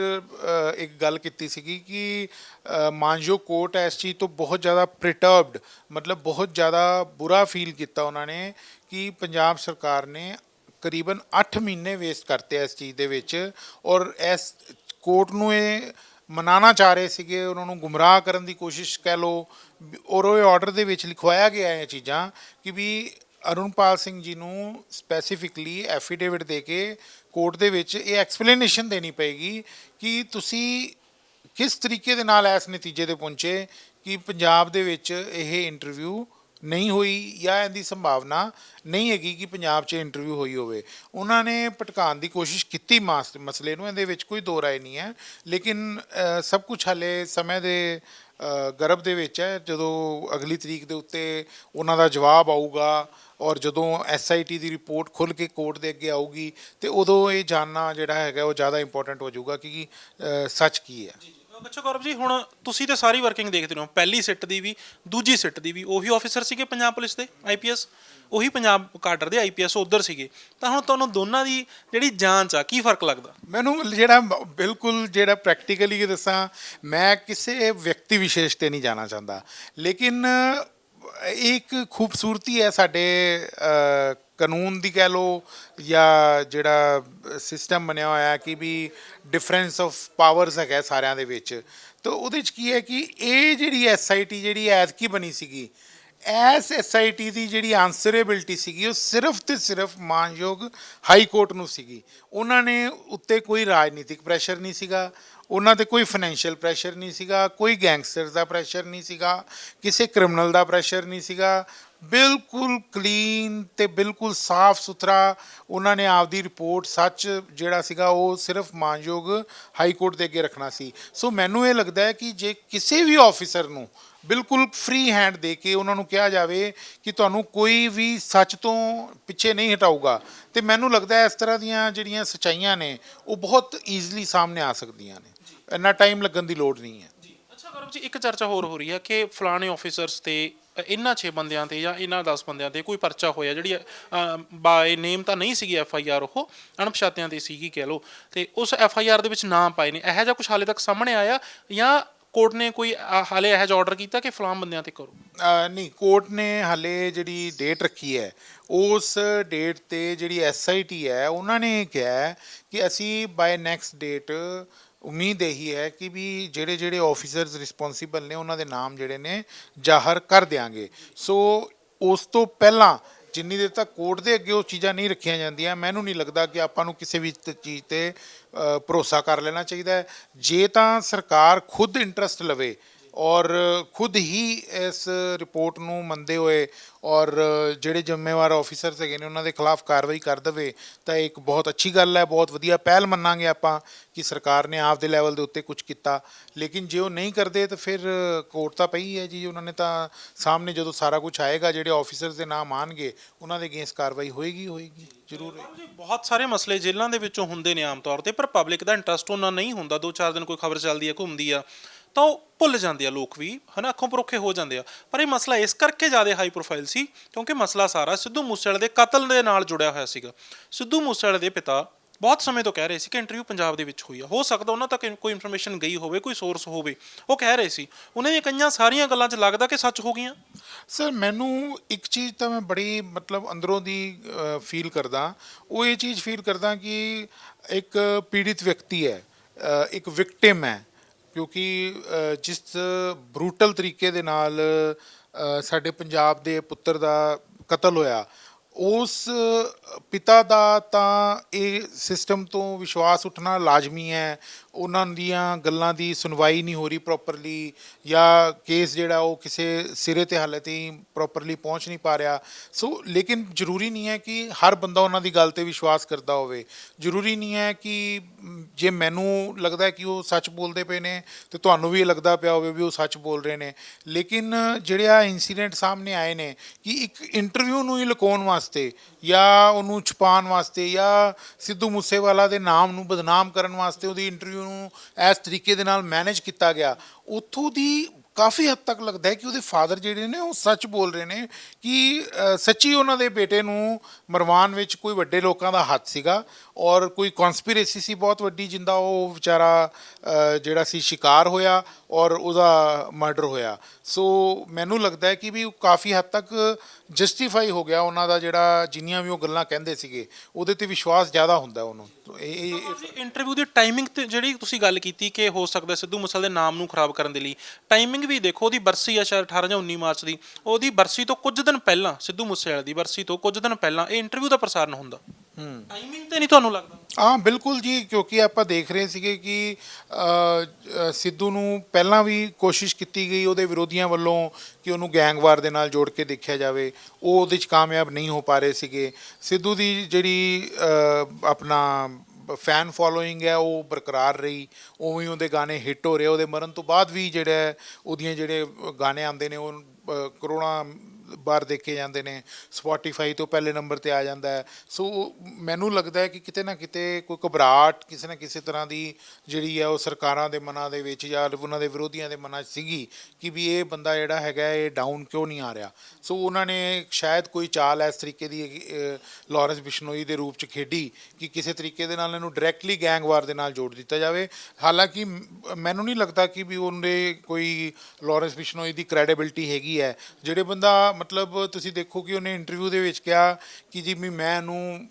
Speaker 2: ਇੱਕ ਗੱਲ ਕੀਤੀ ਸੀਗੀ ਕਿ ਅ, ਮਾਨਯੋਗ ਕੋਰਟ ਇਸ ਚੀਜ਼ ਤੋਂ ਬਹੁਤ ਜ਼ਿਆਦਾ ਪ੍ਰਿਟਰਬਡ ਮਤਲਬ ਬਹੁਤ ਜ਼ਿਆਦਾ ਬੁਰਾ ਫੀਲ ਕੀਤਾ ਉਹਨਾਂ ਨੇ ਕਿ ਪੰਜਾਬ ਸਰਕਾਰ ਨੇ ਕਰੀਬਨ 8 ਮਹੀਨੇ ਵੇਸਟ ਕਰਤੇ ਇਸ ਚੀਜ਼ ਦੇ ਵਿੱਚ ਔਰ ਇਸ ਕੋਰਟ ਨੂੰ ਇਹ ਮਨਾਣਾ ਚਾਹ ਰਹੇ ਸੀਗੇ ਉਹਨਾਂ ਨੂੰ ਗੁੰਮਰਾਹ ਕਰਨ ਦੀ ਕੋਸ਼ਿਸ਼ ਕਹਿ ਲਓ ਔਰ ਉਹ ਆਰਡਰ ਦੇ ਵਿੱਚ ਲਿਖਵਾਇਆ ਗਿਆ ਇਹ ਚੀਜ਼ਾਂ ਕਿ ਵੀ ਅਰੁਣਪਾਲ ਸਿੰਘ ਜੀ ਨੂੰ ਸਪੈਸੀਫਿਕਲੀ ਐਫੀਡੇਵਿਟ ਦੇ ਕੇ ਕੋਰਟ ਦੇ ਵਿੱਚ ਇਹ ਐਕਸਪਲੇਨੇਸ਼ਨ ਦੇਣੀ ਪਏਗੀ ਕਿ ਤੁਸੀਂ ਕਿਸ ਤਰੀਕੇ ਦੇ ਨਾਲ ਇਸ ਨਤੀਜੇ ਤੇ ਪਹੁੰਚੇ ਕਿ ਪੰਜਾਬ ਦੇ ਵਿੱਚ ਇਹ ਇੰਟਰਵਿਊ ਨਹੀਂ ਹੋਈ ਜਾਂ ਇਹਦੀ ਸੰਭਾਵਨਾ ਨਹੀਂ ਹੈਗੀ ਕਿ ਪੰਜਾਬ 'ਚ ਇੰਟਰਵਿਊ ਹੋਈ ਹੋਵੇ। ਉਹਨਾਂ ਨੇ ਭਟਕਾਉਣ ਦੀ ਕੋਸ਼ਿਸ਼ ਕੀਤੀ ਮਾਸ- ਮਸਲੇ ਨੂੰ, ਇਹਦੇ ਵਿੱਚ ਕੋਈ ਦੋ ਰਾਏ ਨਹੀਂ ਹੈ। ਲੇਕਿਨ ਸਭ ਕੁਝ ਹਲੇ ਸਮੇਂ ਦੇ ਗਰਭ ਦੇ ਵਿੱਚ ਹੈ, ਜਦੋਂ ਅਗਲੀ ਤਰੀਕ ਦੇ ਉੱਤੇ ਉਹਨਾਂ ਦਾ ਜਵਾਬ ਆਊਗਾ ਔਰ ਜਦੋਂ ਐਸਆਈਟੀ ਦੀ ਰਿਪੋਰਟ ਖੁੱਲ ਕੇ ਕੋਰਟ ਦੇ ਅੱਗੇ ਆਊਗੀ, ਤੇ ਉਦੋਂ ਇਹ ਜਾਨਣਾ ਜਿਹੜਾ ਹੈਗਾ ਉਹ ਜ਼ਿਆਦਾ ਇੰਪੋਰਟੈਂਟ ਹੋ ਜਾਊਗਾ ਕਿ ਸੱਚ ਕੀ ਹੈ?
Speaker 1: ਅੱਛਾ ਗੌਰਵ ਜੀ, ਹੁਣ ਤੁਸੀਂ ਤੇ ਸਾਰੀ ਵਰਕਿੰਗ ਦੇਖਦੇ ਹੋ ਪਹਿਲੀ ਸਿੱਟ ਦੀ ਵੀ, ਦੂਜੀ ਸਿੱਟ ਦੀ ਵੀ, ਉਹੀ ਆਫੀਸਰ ਸੀਗੇ ਪੰਜਾਬ ਪੁਲਿਸ ਦੇ ਆਈਪੀਐਸ ਉਹੀ ਪੰਜਾਬ ਕਾਡਰ ਦੇ ਆਈਪੀਐਸ ਉਧਰ ਸੀਗੇ। ਤਾਂ ਹੁਣ ਤੁਹਾਨੂੰ ਦੋਨਾਂ ਦੀ ਜਿਹੜੀ ਜਾਂਚ ਆ, ਕੀ ਫ਼ਰਕ ਲੱਗਦਾ?
Speaker 2: ਮੈਨੂੰ ਜਿਹੜਾ ਬਿਲਕੁਲ ਜਿਹੜਾ ਪ੍ਰੈਕਟੀਕਲੀ ਦੱਸਾਂ, ਮੈਂ ਕਿਸੇ ਵਿਅਕਤੀ ਵਿਸ਼ੇਸ਼ ਤੇ ਨਹੀਂ ਜਾਣਾ ਚਾਹੁੰਦਾ। ਲੇਕਿਨ ਇਹ ਇੱਕ ਖੂਬਸੂਰਤੀ ਹੈ ਸਾਡੇ ਕਾਨੂੰਨ ਦੀ ਕਹਿ ਲੋ ਜਾਂ ਜਿਹੜਾ ਸਿਸਟਮ ਬਣਿਆ ਹੋਇਆ ਹੈ ਕਿ ਵੀ ਡਿਫਰੈਂਸ ਆਫ ਪਾਵਰਸ ਹੈਗਾ ਸਾਰਿਆਂ ਦੇ ਵਿੱਚ, ਤਾਂ ਉਹਦੇ ਚ ਕੀ ਹੈ ਕਿ ਇਹ ਜਿਹੜੀ ਐਸਆਈਟੀ ਜਿਹੜੀ ਐਤਕੀ ਬਣੀ ਸੀਗੀ ਐਸ ਐਸਆਈਟੀ ਦੀ ਜਿਹੜੀ ਆਨਸਰੇਬਿਲਟੀ ਸੀਗੀ, ਉਹ ਸਿਰਫ ਤੇ ਸਿਰਫ ਮਾਨਯੋਗ ਹਾਈ ਕੋਰਟ ਨੂੰ ਸੀਗੀ। ਉਹਨਾਂ ਨੇ ਉੱਤੇ ਕੋਈ ਰਾਜਨੀਤਿਕ ਪ੍ਰੈਸ਼ਰ ਨਹੀਂ ਸੀਗਾ, ਉਹਨਾਂ ਤੇ ਕੋਈ ਫਾਈਨੈਂਸ਼ੀਅਲ ਪ੍ਰੈਸ਼ਰ ਨਹੀਂ ਸੀਗਾ, ਕੋਈ ਗੈਂਗਸਟਰ ਦਾ ਪ੍ਰੈਸ਼ਰ ਨਹੀਂ ਸੀਗਾ, ਕਿਸੇ ਕ੍ਰਿਮੀਨਲ ਦਾ ਪ੍ਰੈਸ਼ਰ ਨਹੀਂ ਸੀਗਾ ਬਿਲਕੁਲ ਕਲੀਨ ਤੇ ਬਿਲਕੁਲ ਸਾਫ਼ ਸੁਥਰਾ ਉਹਨਾਂ ਨੇ ਆਪਦੀ ਰਿਪੋਰਟ ਸੱਚ ਜਿਹੜਾ ਸੀਗਾ ਉਹ ਸਿਰਫ ਮਾਨਯੋਗ ਹਾਈ ਕੋਰਟ ਦੇ ਅੱਗੇ ਰੱਖਣਾ ਸੀ। ਸੋ ਮੈਨੂੰ ਇਹ ਲੱਗਦਾ ਹੈ ਕਿ ਜੇ ਕਿਸੇ ਵੀ ਆਫੀਸਰ ਨੂੰ ਬਿਲਕੁਲ ਫ੍ਰੀ ਹੈਂਡ ਦੇ ਕੇ ਉਹਨਾਂ ਨੂੰ ਕਿਹਾ ਜਾਵੇ ਕਿ ਤੁਹਾਨੂੰ ਕੋਈ ਵੀ ਸੱਚ ਤੋਂ ਪਿੱਛੇ ਨਹੀਂ ਹਟਾਊਗਾ ਤੇ ਮੈਨੂੰ ਲੱਗਦਾ ਹੈ ਇਸ ਤਰ੍ਹਾਂ ਦੀਆਂ ਜਿਹੜੀਆਂ ਸਚਾਈਆਂ ਨੇ ਉਹ ਬਹੁਤ ਈਜ਼ੀਲੀ ਸਾਹਮਣੇ ਆ ਸਕਦੀਆਂ ਨੇ। ਇੰਨਾ ਟਾਈਮ ਲੱਗਣ ਦੀ ਲੋੜ ਨਹੀਂ ਹੈ।
Speaker 1: ਗੌਰਵ ਜੀ ਇੱਕ ਚਰਚਾ ਹੋਰ ਹੋ ਰਹੀ ਹੈ ਕਿ ਫਲਾਣੇ ਆਫੀਸਰਸ ਤੇ ਅ, ਇਹਨਾਂ 6 ਬੰਦਿਆਂ ਤੇ ਜਾਂ ਇਹਨਾਂ 10 ਬੰਦਿਆਂ ਤੇ ਕੋਈ ਪਰਚਾ ਹੋਇਆ ਜਿਹੜੀ ਬਾਏ ਨੇਮ ਤਾਂ ਨਹੀਂ ਸੀਗੀ ਐਫ ਆਈ ਆਰ ਉਹ ਅਣਪਛਾਤਿਆਂ ਤੇ ਸੀਗੀ ਕਹਿ ਲਓ ਤੇ ਉਸ ਐਫ ਆਈ ਆਰ ਦੇ ਵਿੱਚ ਨਾਮ ਪਾਏ ਨੇ। ਇਹੋ ਜਿਹਾ ਕੁਝ ਹਾਲੇ ਤੱਕ ਸਾਹਮਣੇ ਆਇਆ ਜਾਂ ਕੋਰਟ ਨੇ ਕੋਈ ਅ, ਹਾਲੇ ਇਹੋ ਜਿਹਾ ਆਰਡਰ ਕੀਤਾ ਕਿ ਫਲਾਮ ਬੰਦਿਆਂ ਤੇ ਕਰੋ?
Speaker 2: ਅਹ ਨਹੀਂ ਕੋਰਟ ਨੇ ਹਾਲੇ ਜਿਹੜੀ ਡੇਟ ਰੱਖੀ ਹੈ ਉਸ ਡੇਟ ਤੇ ਜਿਹੜੀ ਐਸਆਈਟੀ ਹੈ ਉਹਨਾਂ ਨੇ ਕਿਹਾ ਹੈ ਕਿ ਅਸੀਂ ਬਾਈ ਨੈਕਸਟ ਡੇਟ ਉਮੀਦ ਇਹੀ ਹੈ ਕਿ ਵੀ ਜਿਹੜੇ ਜਿਹੜੇ ਆਫੀਸਰਸ ਰਿਸਪੌਂਸੀਬਲ ਨੇ, ਉਹਨਾਂ ਦੇ ਨਾਮ ਜਿਹੜੇ ਨੇ ਜ਼ਾਹਰ ਕਰ ਦਿਆਂਗੇ। ਸੋ ਉਸ ਤੋਂ ਪਹਿਲਾਂ ਜਿੰਨੀ ਦੇਰ ਤੱਕ ਕੋਰਟ ਦੇ ਅੱਗੇ ਉਹ ਚੀਜ਼ਾਂ ਨਹੀਂ ਰੱਖੀਆਂ ਜਾਂਦੀਆਂ, ਮੈਨੂੰ ਨਹੀਂ ਲੱਗਦਾ ਕਿ ਆਪਾਂ ਨੂੰ ਕਿਸੇ ਵੀ ਚੀਜ਼ ਤੇ ਭਰੋਸਾ ਕਰ ਲੈਣਾ ਚਾਹੀਦਾ। ਜੇ ਤਾਂ ਸਰਕਾਰ ਖੁਦ ਇੰਟਰਸਟ ਲਵੇ ਔਰ ਖੁਦ ਹੀ ਇਸ ਰਿਪੋਰਟ ਨੂੰ ਮੰਨਦੇ ਹੋਏ ਔਰ ਜਿਹੜੇ ਜ਼ਿੰਮੇਵਾਰ ਆਫੀਸਰਸ ਹੈਗੇ ਨੇ, ਉਹਨਾਂ ਦੇ ਖਿਲਾਫ ਕਾਰਵਾਈ ਕਰ ਦੇਵੇ, ਤਾਂ ਇਹ ਇੱਕ ਬਹੁਤ ਅੱਛੀ ਗੱਲ ਹੈ, ਬਹੁਤ ਵਧੀਆ ਪਹਿਲ ਮੰਨਾਂਗੇ ਆਪਾਂ ਕਿ ਸਰਕਾਰ ਨੇ ਆਪ ਦੇ ਲੈਵਲ ਦੇ ਉੱਤੇ ਕੁਝ ਕੀਤਾ। ਲੇਕਿਨ ਜੇ ਉਹ ਨਹੀਂ ਕਰਦੇ, ਤਾਂ ਫਿਰ ਕੋਰਟ ਤਾਂ ਪਈ ਹੈ ਜੀ, ਉਹਨਾਂ ਨੇ ਤਾਂ ਸਾਹਮਣੇ ਜਦੋਂ ਸਾਰਾ ਕੁਝ ਆਏਗਾ, ਜਿਹੜੇ ਆਫੀਸਰਸ ਦੇ ਨਾਮ ਆਣਗੇ ਉਹਨਾਂ ਦੇ ਅਗੇਂਸਟ ਕਾਰਵਾਈ ਹੋਏਗੀ ਹੋਏਗੀ, ਜ਼ਰੂਰ
Speaker 1: ਬਹੁਤ ਸਾਰੇ ਮਸਲੇ ਜੇਲ੍ਹਾਂ ਦੇ ਵਿੱਚੋਂ ਹੁੰਦੇ ਨੇ ਆਮ ਤੌਰ ਤੇ, ਪਰ ਪਬਲਿਕ ਦਾ ਇੰਟਰਸਟ ਉਹਨਾਂ ਨਹੀਂ ਹੁੰਦਾ, ਦੋ ਚਾਰ ਦਿਨ ਕੋਈ ਖਬਰ ਚੱਲਦੀ ਹੈ, ਘੁੰਮਦੀ ਆ। ਤਾਂ ਉਹ ਭੁੱਲ ਜਾਂਦੇ ਆ ਲੋਕ ਵੀ, ਹਨਾ, ਅੱਖੋਂ ਪਰੋਖੇ ਹੋ ਜਾਂਦੇ ਆ। ਪਰ ਇਹ ਮਸਲਾ ਇਸ ਕਰਕੇ ਜ਼ਿਆਦਾ ਹਾਈ ਪ੍ਰੋਫਾਈਲ ਸੀ, ਕਿਉਂਕਿ ਮਸਲਾ ਸਾਰਾ ਸਿੱਧੂ ਮੂਸੇਵਾਲੇ ਦੇ ਕਤਲ ਦੇ ਨਾਲ ਜੁੜਿਆ ਹੋਇਆ ਸੀਗਾ। ਸਿੱਧੂ ਮੂਸੇਵਾਲੇ ਦੇ ਪਿਤਾ ਬਹੁਤ ਸਮੇਂ ਤੋਂ ਕਹਿ ਰਹੇ ਸੀ ਕਿ ਇੰਟਰਵਿਊ ਪੰਜਾਬ ਦੇ ਵਿੱਚ ਹੋਈ ਆ। ਹੋ ਸਕਦਾ ਉਹਨਾਂ ਤੱਕ ਕੋਈ ਇਨਫੋਰਮੇਸ਼ਨ ਗਈ ਹੋਵੇ, ਕੋਈ ਸੋਰਸ ਹੋਵੇ। ਉਹ ਕਹਿ ਰਹੇ ਸੀ, ਉਹਨਾਂ ਦੀਆਂ ਕਈਆਂ ਸਾਰੀਆਂ ਗੱਲਾਂ 'ਚ ਲੱਗਦਾ ਕਿ ਸੱਚ ਹੋ ਗਈਆਂ?
Speaker 2: ਸਰ ਮੈਨੂੰ ਇੱਕ ਚੀਜ਼ ਤਾਂ ਮੈਂ ਬੜੀ ਮਤਲਬ ਅੰਦਰੋਂ ਦੀ ਫੀਲ ਕਰਦਾ। ਉਹ ਇਹ ਚੀਜ਼ ਫੀਲ ਕਰਦਾ ਕਿ ਇੱਕ ਪੀੜਿਤ ਵਿਅਕਤੀ ਹੈ ਇੱਕ ਵਿਕਟਿਮ ਹੈ। ਕਿਉਂਕਿ ਜਿਸ ਬਰੂਟਲ ਤਰੀਕੇ ਦੇ ਨਾਲ ਸਾਡੇ ਪੰਜਾਬ ਦੇ ਪੁੱਤਰ ਦਾ ਕਤਲ ਹੋਇਆ, ਉਸ ਪਿਤਾ ਦਾ ਤਾਂ ਇਹ ਸਿਸਟਮ ਤੋਂ ਵਿਸ਼ਵਾਸ ਉੱਠਣਾ ਲਾਜ਼ਮੀ ਹੈ। ਉਹਨਾਂ ਦੀਆਂ ਗੱਲਾਂ ਦੀ ਸੁਣਵਾਈ ਨਹੀਂ ਹੋ ਰਹੀ ਪ੍ਰੋਪਰਲੀ ਜਾਂ ਕੇਸ ਜਿਹੜਾ ਉਹ ਕਿਸੇ ਸਿਰੇ ਤੇ ਹਾਲੇ ਤਾਈਂ ਪ੍ਰੋਪਰਲੀ ਪਹੁੰਚ ਨਹੀਂ ਪਾ ਰਿਹਾ। ਸੋ ਲੇਕਿਨ ਜ਼ਰੂਰੀ ਨਹੀਂ ਹੈ ਕਿ ਹਰ ਬੰਦਾ ਉਹਨਾਂ ਦੀ ਗੱਲ ਤੇ ਵਿਸ਼ਵਾਸ ਕਰਦਾ ਹੋਵੇ। ਜ਼ਰੂਰੀ ਨਹੀਂ ਹੈ ਕਿ ਜੇ ਮੈਨੂੰ ਲੱਗਦਾ ਕਿ ਉਹ ਸੱਚ ਬੋਲਦੇ ਪਏ ਨੇ ਤੇ ਤੁਹਾਨੂੰ ਵੀ ਇਹ ਲੱਗਦਾ ਪਿਆ ਹੋਵੇ ਵੀ ਉਹ ਸੱਚ ਬੋਲ ਰਹੇ ਨੇ। ਲੇਕਿਨ ਜਿਹੜੇ ਆ ਇਨਸੀਡੈਂਟ ਸਾਹਮਣੇ ਆਏ ਨੇ ਕਿ ਇੱਕ ਇੰਟਰਵਿਊ ਨੂੰ ਹੀ ਲੁਕਾਉਣ ਵਾਸਤੇ ਜਾਂ ਉਹਨੂੰ ਛੁਪਾਉਣ ਵਾਸਤੇ ਜਾਂ ਸਿੱਧੂ ਮੂਸੇਵਾਲਾ ਦੇ ਨਾਮ ਨੂੰ ਬਦਨਾਮ ਕਰਨ ਵਾਸਤੇ ਉਹਦੀ ਇੰਟਰਵਿਊ ਨੂੰ ਇਸ ਤਰੀਕੇ ਦੇ ਨਾਲ ਮੈਨੇਜ ਕੀਤਾ ਗਿਆ, ਉੱਥੋਂ ਦੀ ਕਾਫੀ ਹੱਦ ਤੱਕ ਲੱਗਦਾ ਹੈ ਕਿ ਉਹਦੇ ਫਾਦਰ ਜਿਹੜੇ ਨੇ ਉਹ ਸੱਚ ਬੋਲ ਰਹੇ ਨੇ ਕਿ ਸੱਚੀ ਉਹਨਾਂ ਦੇ ਬੇਟੇ ਨੂੰ ਮਰਵਾਉਣ ਵਿੱਚ ਕੋਈ ਵੱਡੇ ਲੋਕਾਂ ਦਾ ਹੱਥ ਸੀਗਾ ਔਰ ਕੋਈ ਕਨਸਪੀਰੇਸੀ ਸੀ ਬਹੁਤ ਵੱਡੀ ਜਿੰਦਾ ਉਹ ਵਿਚਾਰਾ ਜਿਹੜਾ ਸੀ ਸ਼ਿਕਾਰ ਹੋਇਆ ਔਰ ਉਹਦਾ ਮਰਡਰ ਹੋਇਆ। ਸੋ ਮੈਨੂੰ ਲੱਗਦਾ ਹੈ ਕਿ ਵੀ ਉਹ ਕਾਫੀ ਹੱਦ ਤੱਕ ਜਸਟੀਫਾਈ ਹੋ ਗਿਆ ਉਹਨਾਂ ਦਾ ਜਿਹੜਾ ਜਿੰਨੀਆਂ ਵੀ ਉਹ ਗੱਲਾਂ ਕਹਿੰਦੇ ਸੀਗੇ, ਉਹਦੇ ਤੇ ਵਿਸ਼ਵਾਸ ਜ਼ਿਆਦਾ ਹੁੰਦਾ ਉਹਨੂੰ। ਇਹ ਇਹ-
Speaker 1: ਇੰਟਰਵਿਊ ਦੀ ਟਾਈਮਿੰਗ ਤੇ ਜਿਹੜੀ ਤੁਸੀਂ ਗੱਲ ਕੀਤੀ ਕਿ ਹੋ ਸਕਦਾ ਸਿੱਧੂ ਮੂਸੇਵਾਲੇ ਦੇ ਨਾਮ ਨੂੰ ਖਰਾਬ ਕਰਨ ਦੇ ਲਈ ਟਾਈਮਿੰਗ ਵੀ ਦੇਖੋ, ਉਹਦੀ ਬਰਸੀ ਆ ਸ਼ਾਇਦ 18 ਜਾਂ 19 ਮਾਰਚ ਦੀ, ਉਹਦੀ ਬਰਸੀ ਤੋਂ ਕੁਝ ਦਿਨ ਪਹਿਲਾਂ, ਸਿੱਧੂ ਮੂਸੇਵਾਲੇ ਦੀ ਬਰਸੀ ਤੋਂ ਕੁਝ ਦਿਨ ਪਹਿਲਾਂ ਇਹ ਇੰਟਰਵਿਊ ਦਾ ਪ੍ਰਸਾਰਣ ਹੁੰਦਾ। ਟਾਈਮਿੰਗ ਤੇ ਨਹੀਂ ਤੁਹਾਨੂੰ ਲੱਗਦਾ?
Speaker 2: ਹਾਂ ਬਿਲਕੁਲ ਜੀ ਕਿਉਂਕਿ ਆਪਾਂ ਦੇਖ ਰਹੇ ਸੀਗੇ ਕਿ ਅ, ਅ, ਸਿੱਧੂ ਨੂੰ ਪਹਿਲਾਂ ਵੀ ਕੋਸ਼ਿਸ਼ ਕੀਤੀ ਗਈ ਉਹਦੇ ਵਿਰੋਧੀਆਂ ਵੱਲੋਂ ਕਿ ਉਹਨੂੰ ਗੈਂਗਵਾਰ ਦੇ ਨਾਲ ਜੋੜ ਕੇ ਦੇਖਿਆ ਜਾਵੇ। ਉਹ ਉਹਦੇ 'ਚ ਕਾਮਯਾਬ ਨਹੀਂ ਹੋ ਪਾ ਰਹੇ ਸੀਗੇ। ਸਿੱਧੂ ਦੀ ਜਿਹੜੀ ਅ, ਆਪਣਾ ਫੈਨ ਫੋਲੋਇੰਗ ਹੈ ਉਹ ਬਰਕਰਾਰ ਰਹੀ। ਉਵੇਂ ਹੀ ਉਹਦੇ ਗਾਣੇ ਹਿੱਟ ਹੋ ਰਹੇ। ਉਹਦੇ ਮਰਨ ਤੋਂ ਬਾਅਦ ਵੀ ਜਿਹੜਾ ਹੈ, ਉਹਦੀਆਂ ਜਿਹੜੇ ਗਾਣੇ ਆਉਂਦੇ ਨੇ ਉਹ ਅ, ਕਰੋੜਾਂ ਬਾਰ ਦੇਖੇ ਜਾਂਦੇ ਨੇ ਸਪੋਟੀਫਾਈ ਤੋਂ ਪਹਿਲੇ ਨੰਬਰ ਤੇ ਆ ਜਾਂਦਾ ਹੈ। ਸੋ ਮੈਨੂੰ ਲੱਗਦਾ ਹੈ ਕਿ ਕਿਤੇ ਨਾ ਕਿਤੇ ਕੋਈ ਘਬਰਾਹਟ ਕਿਸੇ ਨਾ ਕਿਸੇ ਤਰ੍ਹਾਂ ਦੀ ਜਿਹੜੀ ਹੈ ਉਹ ਸਰਕਾਰਾਂ ਦੇ ਮਨਾਂ ਦੇ ਵਿੱਚ ਜਾਂ ਉਹਨਾਂ ਦੇ ਵਿਰੋਧੀਆਂ ਦੇ ਮਨਾਂ 'ਚ ਸੀਗੀ ਕਿ ਵੀ ਇਹ ਬੰਦਾ ਜਿਹੜਾ ਹੈਗਾ ਇਹ ਡਾਊਨ ਕਿਉਂ ਨਹੀਂ ਆ ਰਿਹਾ। ਸੋ ਉਹਨਾਂ ਨੇ ਸ਼ਾਇਦ ਕੋਈ ਚਾਲ ਇਸ ਤਰੀਕੇ ਦੀ ਅਹ, ਲਾਰੈਂਸ ਬਿਸ਼ਨੋਈ ਦੇ ਰੂਪ 'ਚ ਖੇਡੀ ਕਿ ਕਿਸੇ ਤਰੀਕੇ ਦੇ ਨਾਲ ਇਹਨੂੰ ਡਾਇਰੈਕਟਲੀ ਗੈਂਗਵਾਰ ਦੇ ਨਾਲ ਜੋੜ ਦਿੱਤਾ ਜਾਵੇ। ਹਾਲਾਂਕਿ ਮੈਨੂੰ ਨਹੀਂ ਲੱਗਦਾ ਕਿ ਵੀ ਉਹਦੇ ਕੋਈ ਲਾਰੈਂਸ ਬਿਸ਼ਨੋਈ ਦੀ ਕ੍ਰੈਡੀਬਿਲਟੀ ਹੈਗੀ ਹੈ। ਜਿਹੜੇ ਬੰਦਾ ਮਤਲਬ ਤੁਸੀਂ ਦੇਖੋ ਕਿ ਉਹਨੇ ਇੰਟਰਵਿਊ ਦੇ ਵਿੱਚ ਕਿਹਾ ਕਿ ਜੀ ਵੀ ਮੈਂ ਇਹਨੂੰ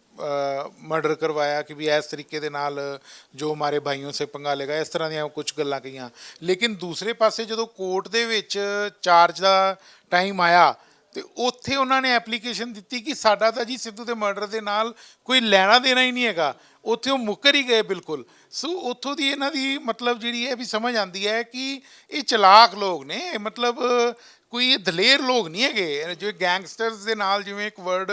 Speaker 2: ਮਰਡਰ ਕਰਵਾਇਆ ਕਿ ਵੀ ਇਸ ਤਰੀਕੇ ਦੇ ਨਾਲ ਜੋ ਹਮਾਰੇ ਭਾਈयों ਸੇ ਪੰਗਾ ਲੇਗਾ ਇਸ ਤਰ੍ਹਾਂ ਦੀਆਂ ਕੁਝ ਗੱਲਾਂ ਕਹੀਆਂ। ਲੇਕਿਨ ਦੂਸਰੇ ਪਾਸੇ ਜਦੋਂ ਕੋਰਟ ਦੇ ਵਿੱਚ ਚਾਰਜ ਦਾ ਟਾਈਮ ਆਇਆ ਤੇ ਉੱਥੇ ਉਹਨਾਂ ਨੇ ਐਪਲੀਕੇਸ਼ਨ ਦਿੱਤੀ ਕਿ ਸਾਡਾ ਤਾਂ ਜੀ ਸਿੱਧੂ ਦੇ ਮਰਡਰ ਦੇ ਨਾਲ ਕੋਈ ਲੈਣਾ ਦੇਣਾ ਹੀ ਨਹੀਂ ਹੈਗਾ। ਉੱਥੇ ਉਹ ਮੁੱਕਰ ਹੀ ਗਏ ਬਿਲਕੁਲ। ਸੋ ਉੱਥੋਂ ਦੀ ਇਹਨਾਂ ਦੀ ਮਤਲਬ ਜਿਹੜੀ ਹੈ ਵੀ ਸਮਝ ਆਉਂਦੀ ਹੈ ਕਿ ਇਹ ਚਲਾਕ ਲੋਕ ਨੇ। ਮਤਲਬ ਕੋਈ ਇਹ ਦਲੇਰ ਲੋਕ ਨਹੀਂ ਹੈਗੇ। ਜਿਵੇਂ ਗੈਂਗਸਟਰਸ ਦੇ ਨਾਲ ਜਿਵੇਂ ਇੱਕ ਵਰਡ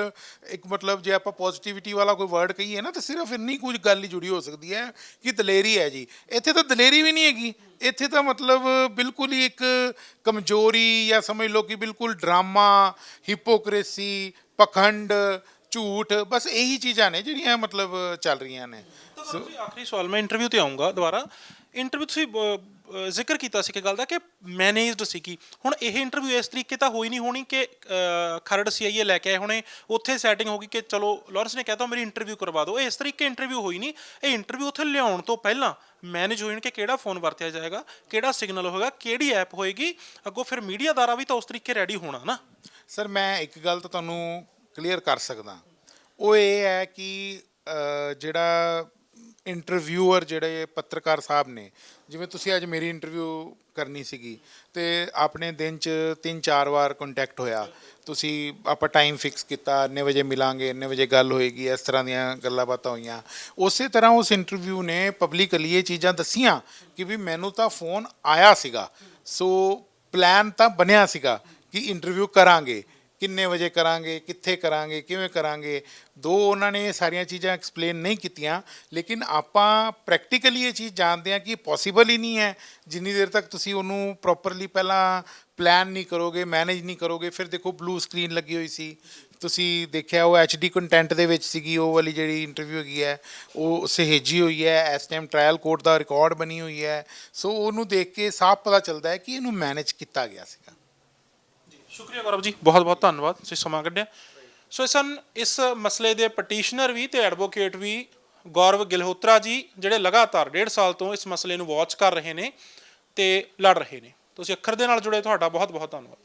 Speaker 2: ਇੱਕ ਮਤਲਬ ਜੇ ਆਪਾਂ ਪੋਜ਼ਿਟਿਵਿਟੀ ਵਾਲਾ ਕੋਈ ਵਰਡ ਕਹੀਏ ਨਾ ਤਾਂ ਸਿਰਫ ਇੰਨੀ ਕੁਝ ਗੱਲ ਹੀ ਜੁੜੀ ਹੋ ਸਕਦੀ ਹੈ ਕਿ ਦਲੇਰੀ ਹੈ ਜੀ। ਇੱਥੇ ਤਾਂ ਦਲੇਰੀ ਵੀ ਨਹੀਂ ਹੈਗੀ। ਇੱਥੇ ਤਾਂ ਮਤਲਬ ਬਿਲਕੁਲ ਹੀ ਇੱਕ ਕਮਜ਼ੋਰੀ ਜਾਂ ਸਮਝ ਲਓ ਕਿ ਬਿਲਕੁਲ ਡਰਾਮਾ ਹਿਪੋਕ੍ਰੇਸੀ ਪਖੰਡ ਝੂਠ ਬਸ ਇਹੀ ਚੀਜ਼ਾਂ ਨੇ ਜਿਹੜੀਆਂ ਮਤਲਬ ਚੱਲ ਰਹੀਆਂ ਨੇ।
Speaker 1: ਸੋ ਆਖਰੀ ਸਵਾਲ ਮੈਂ ਇੰਟਰਵਿਊ ਤੇ ਆਉਂਗਾ ਦੁਬਾਰਾ। ਇੰਟਰਵਿਊ ਤੁਸੀਂ ਜ਼ਿਕਰ ਕੀਤਾ ਸੀ ਕਿ ਗੱਲ ਦਾ ਕਿ ਮੈਨੇਜਡ ਸੀ ਕੀ ਹੁਣ ਇਹ ਇੰਟਰਵਿਊ ਇਸ ਤਰੀਕੇ ਤਾਂ ਹੋਈ ਨਹੀਂ ਹੋਣੀ ਕਿ ਅ, ਖਰੜ ਸੀਆਈਏ ਲੈ ਕੇ ਆਏ ਹੋਣੇ ਉੱਥੇ ਸੈਟਿੰਗ ਹੋ ਗਈ ਕਿ ਚਲੋ ਲਾਰੈਂਸ ਨੇ ਕਹਿਤਾ ਮੇਰੀ ਇੰਟਰਵਿਊ ਕਰਵਾ ਦਿਓ। ਇਹ ਇਸ ਤਰੀਕੇ ਇੰਟਰਵਿਊ ਹੋਈ ਨਹੀਂ। ਇਹ ਇੰਟਰਵਿਊ ਉੱਥੇ ਲਿਆਉਣ ਤੋਂ ਪਹਿਲਾਂ ਮੈਨੇਜ ਹੋਈ ਕਿ ਕਿਹੜਾ ਫੋਨ ਵਰਤਿਆ ਜਾਏਗਾ ਕਿਹੜਾ ਸਿਗਨਲ ਹੋਏਗਾ ਕਿਹੜੀ ਐਪ ਹੋਏਗੀ ਅੱਗੋਂ ਫਿਰ ਮੀਡੀਆ ਦਾਰਾ ਵੀ ਤਾਂ ਉਸ ਤਰੀਕੇ ਰੈਡੀ ਹੋਣਾ ਨਾ।
Speaker 2: ਸਰ ਮੈਂ ਇੱਕ ਗੱਲ ਤਾਂ ਤੁਹਾਨੂੰ ਕਲੀਅਰ ਕਰ ਸਕਦਾ। ਉਹ ਇਹ ਹੈ ਕਿ ਜਿਹੜਾ ਇੰਟਰਵਿਊਅਰ ਜਿਹੜੇ ਪੱਤਰਕਾਰ ਸਾਹਿਬ ਨੇ, ਜਿਵੇਂ ਤੁਸੀਂ ਅੱਜ ਮੇਰੀ ਇੰਟਰਵਿਊ ਕਰਨੀ ਸੀਗੀ ਤੇ ਆਪਣੇ ਦਿਨ 'ਚ ਤਿੰਨ ਚਾਰ ਵਾਰ ਕੰਟੈਕਟ ਹੋਇਆ। ਤੁਸੀਂ ਆਪਾਂ ਟਾਈਮ ਫਿਕਸ ਕੀਤਾ, ਇੰਨੇ ਵਜੇ ਮਿਲਾਂਗੇ, ਇੰਨੇ ਵਜੇ ਗੱਲ ਹੋਏਗੀ, ਇਸ ਤਰ੍ਹਾਂ ਦੀਆਂ ਗੱਲਾਂ ਬਾਤਾਂ ਹੋਈਆਂ। ਉਸੇ ਤਰ੍ਹਾਂ ਉਸ ਇੰਟਰਵਿਊ ਨੇ ਪਬਲਿਕਲੀ ਇਹ ਚੀਜ਼ਾਂ ਦੱਸੀਆਂ ਕਿ ਵੀ ਮੈਨੂੰ ਤਾਂ ਫੋਨ ਆਇਆ ਸੀਗਾ। ਸੋ ਪਲਾਨ ਤਾਂ ਬਣਿਆ ਸੀਗਾ ਕਿ ਇੰਟਰਵਿਊ ਕਰਾਂਗੇ। ਕਿੰਨੇ ਵਜੇ ਕਰਾਂਗੇ, ਕਿੱਥੇ ਕਰਾਂਗੇ, ਕਿਵੇਂ ਕਰਾਂਗੇ? ਦੋ ਉਹਨਾਂ ਨੇ ਇਹ ਸਾਰੀਆਂ ਚੀਜ਼ਾਂ ਐਕਸਪਲੇਨ ਨਹੀਂ ਕੀਤੀਆਂ, ਲੇਕਿਨ ਆਪਾਂ ਪ੍ਰੈਕਟੀਕਲੀ ਇਹ ਚੀਜ਼ ਜਾਣਦੇ ਹਾਂ ਕਿ ਪੋਸੀਬਲ ਹੀ ਨਹੀਂ ਹੈ। ਜਿੰਨੀ ਦੇਰ ਤੱਕ ਤੁਸੀਂ ਉਹਨੂੰ ਪ੍ਰੋਪਰਲੀ ਪਹਿਲਾਂ ਪਲਾਨ ਨਹੀਂ ਕਰੋਗੇ ਮੈਨੇਜ ਨਹੀਂ ਕਰੋਗੇ, ਫਿਰ ਦੇਖੋ ਬਲੂ ਸਕਰੀਨ ਲੱਗੀ ਹੋਈ ਸੀ। ਤੁਸੀਂ ਦੇਖਿਆ ਉਹ ਐਚਡੀ ਕੰਟੈਂਟ ਦੇ ਵਿੱਚ ਸੀਗੀ, ਉਹ ਵਾਲੀ ਜਿਹੜੀ ਇੰਟਰਵਿਊ ਹੈਗੀ ਹੈ, ਉਹ ਸਹੇਜੀ ਹੋਈ ਹੈ। ਇਸ ਟਾਈਮ ਟ੍ਰਾਇਲ ਕੋਰਟ ਦਾ ਰਿਕਾਰਡ ਬਣੀ ਹੋਈ ਹੈ। ਸੋ ਉਹਨੂੰ ਦੇਖ ਕੇ ਸਾਫ਼ ਪਤਾ ਚੱਲਦਾ ਹੈ ਕਿ ਇਹਨੂੰ ਮੈਨੇਜ ਕੀਤਾ ਗਿਆ ਸੀਗਾ।
Speaker 1: ਸ਼ੁਕਰੀਆ ਗੌਰਵ ਜੀ, ਬਹੁਤ ਬਹੁਤ ਧੰਨਵਾਦ, ਤੁਸੀਂ ਸਮਾਂ ਕੱਢਿਆ। ਸੋ ਇਹ ਸਨ ਇਸ ਮਸਲੇ ਦੇ ਪਟੀਸ਼ਨਰ ਵੀ ਤੇ ਐਡਵੋਕੇਟ ਵੀ ਗੌਰਵ ਗਿਲਹੋਤਰਾ ਜੀ, ਜਿਹੜੇ ਲਗਾਤਾਰ ਡੇਢ ਸਾਲ ਤੋਂ ਇਸ ਮਸਲੇ ਨੂੰ ਵਾਚ ਕਰ ਰਹੇ ਨੇ ਤੇ ਲੜ ਰਹੇ ਨੇ। ਤੁਸੀਂ ਅੱਖਰ ਦੇ ਨਾਲ ਜੁੜੇ, ਤੁਹਾਡਾ ਬਹੁਤ ਬਹੁਤ ਧੰਨਵਾਦ।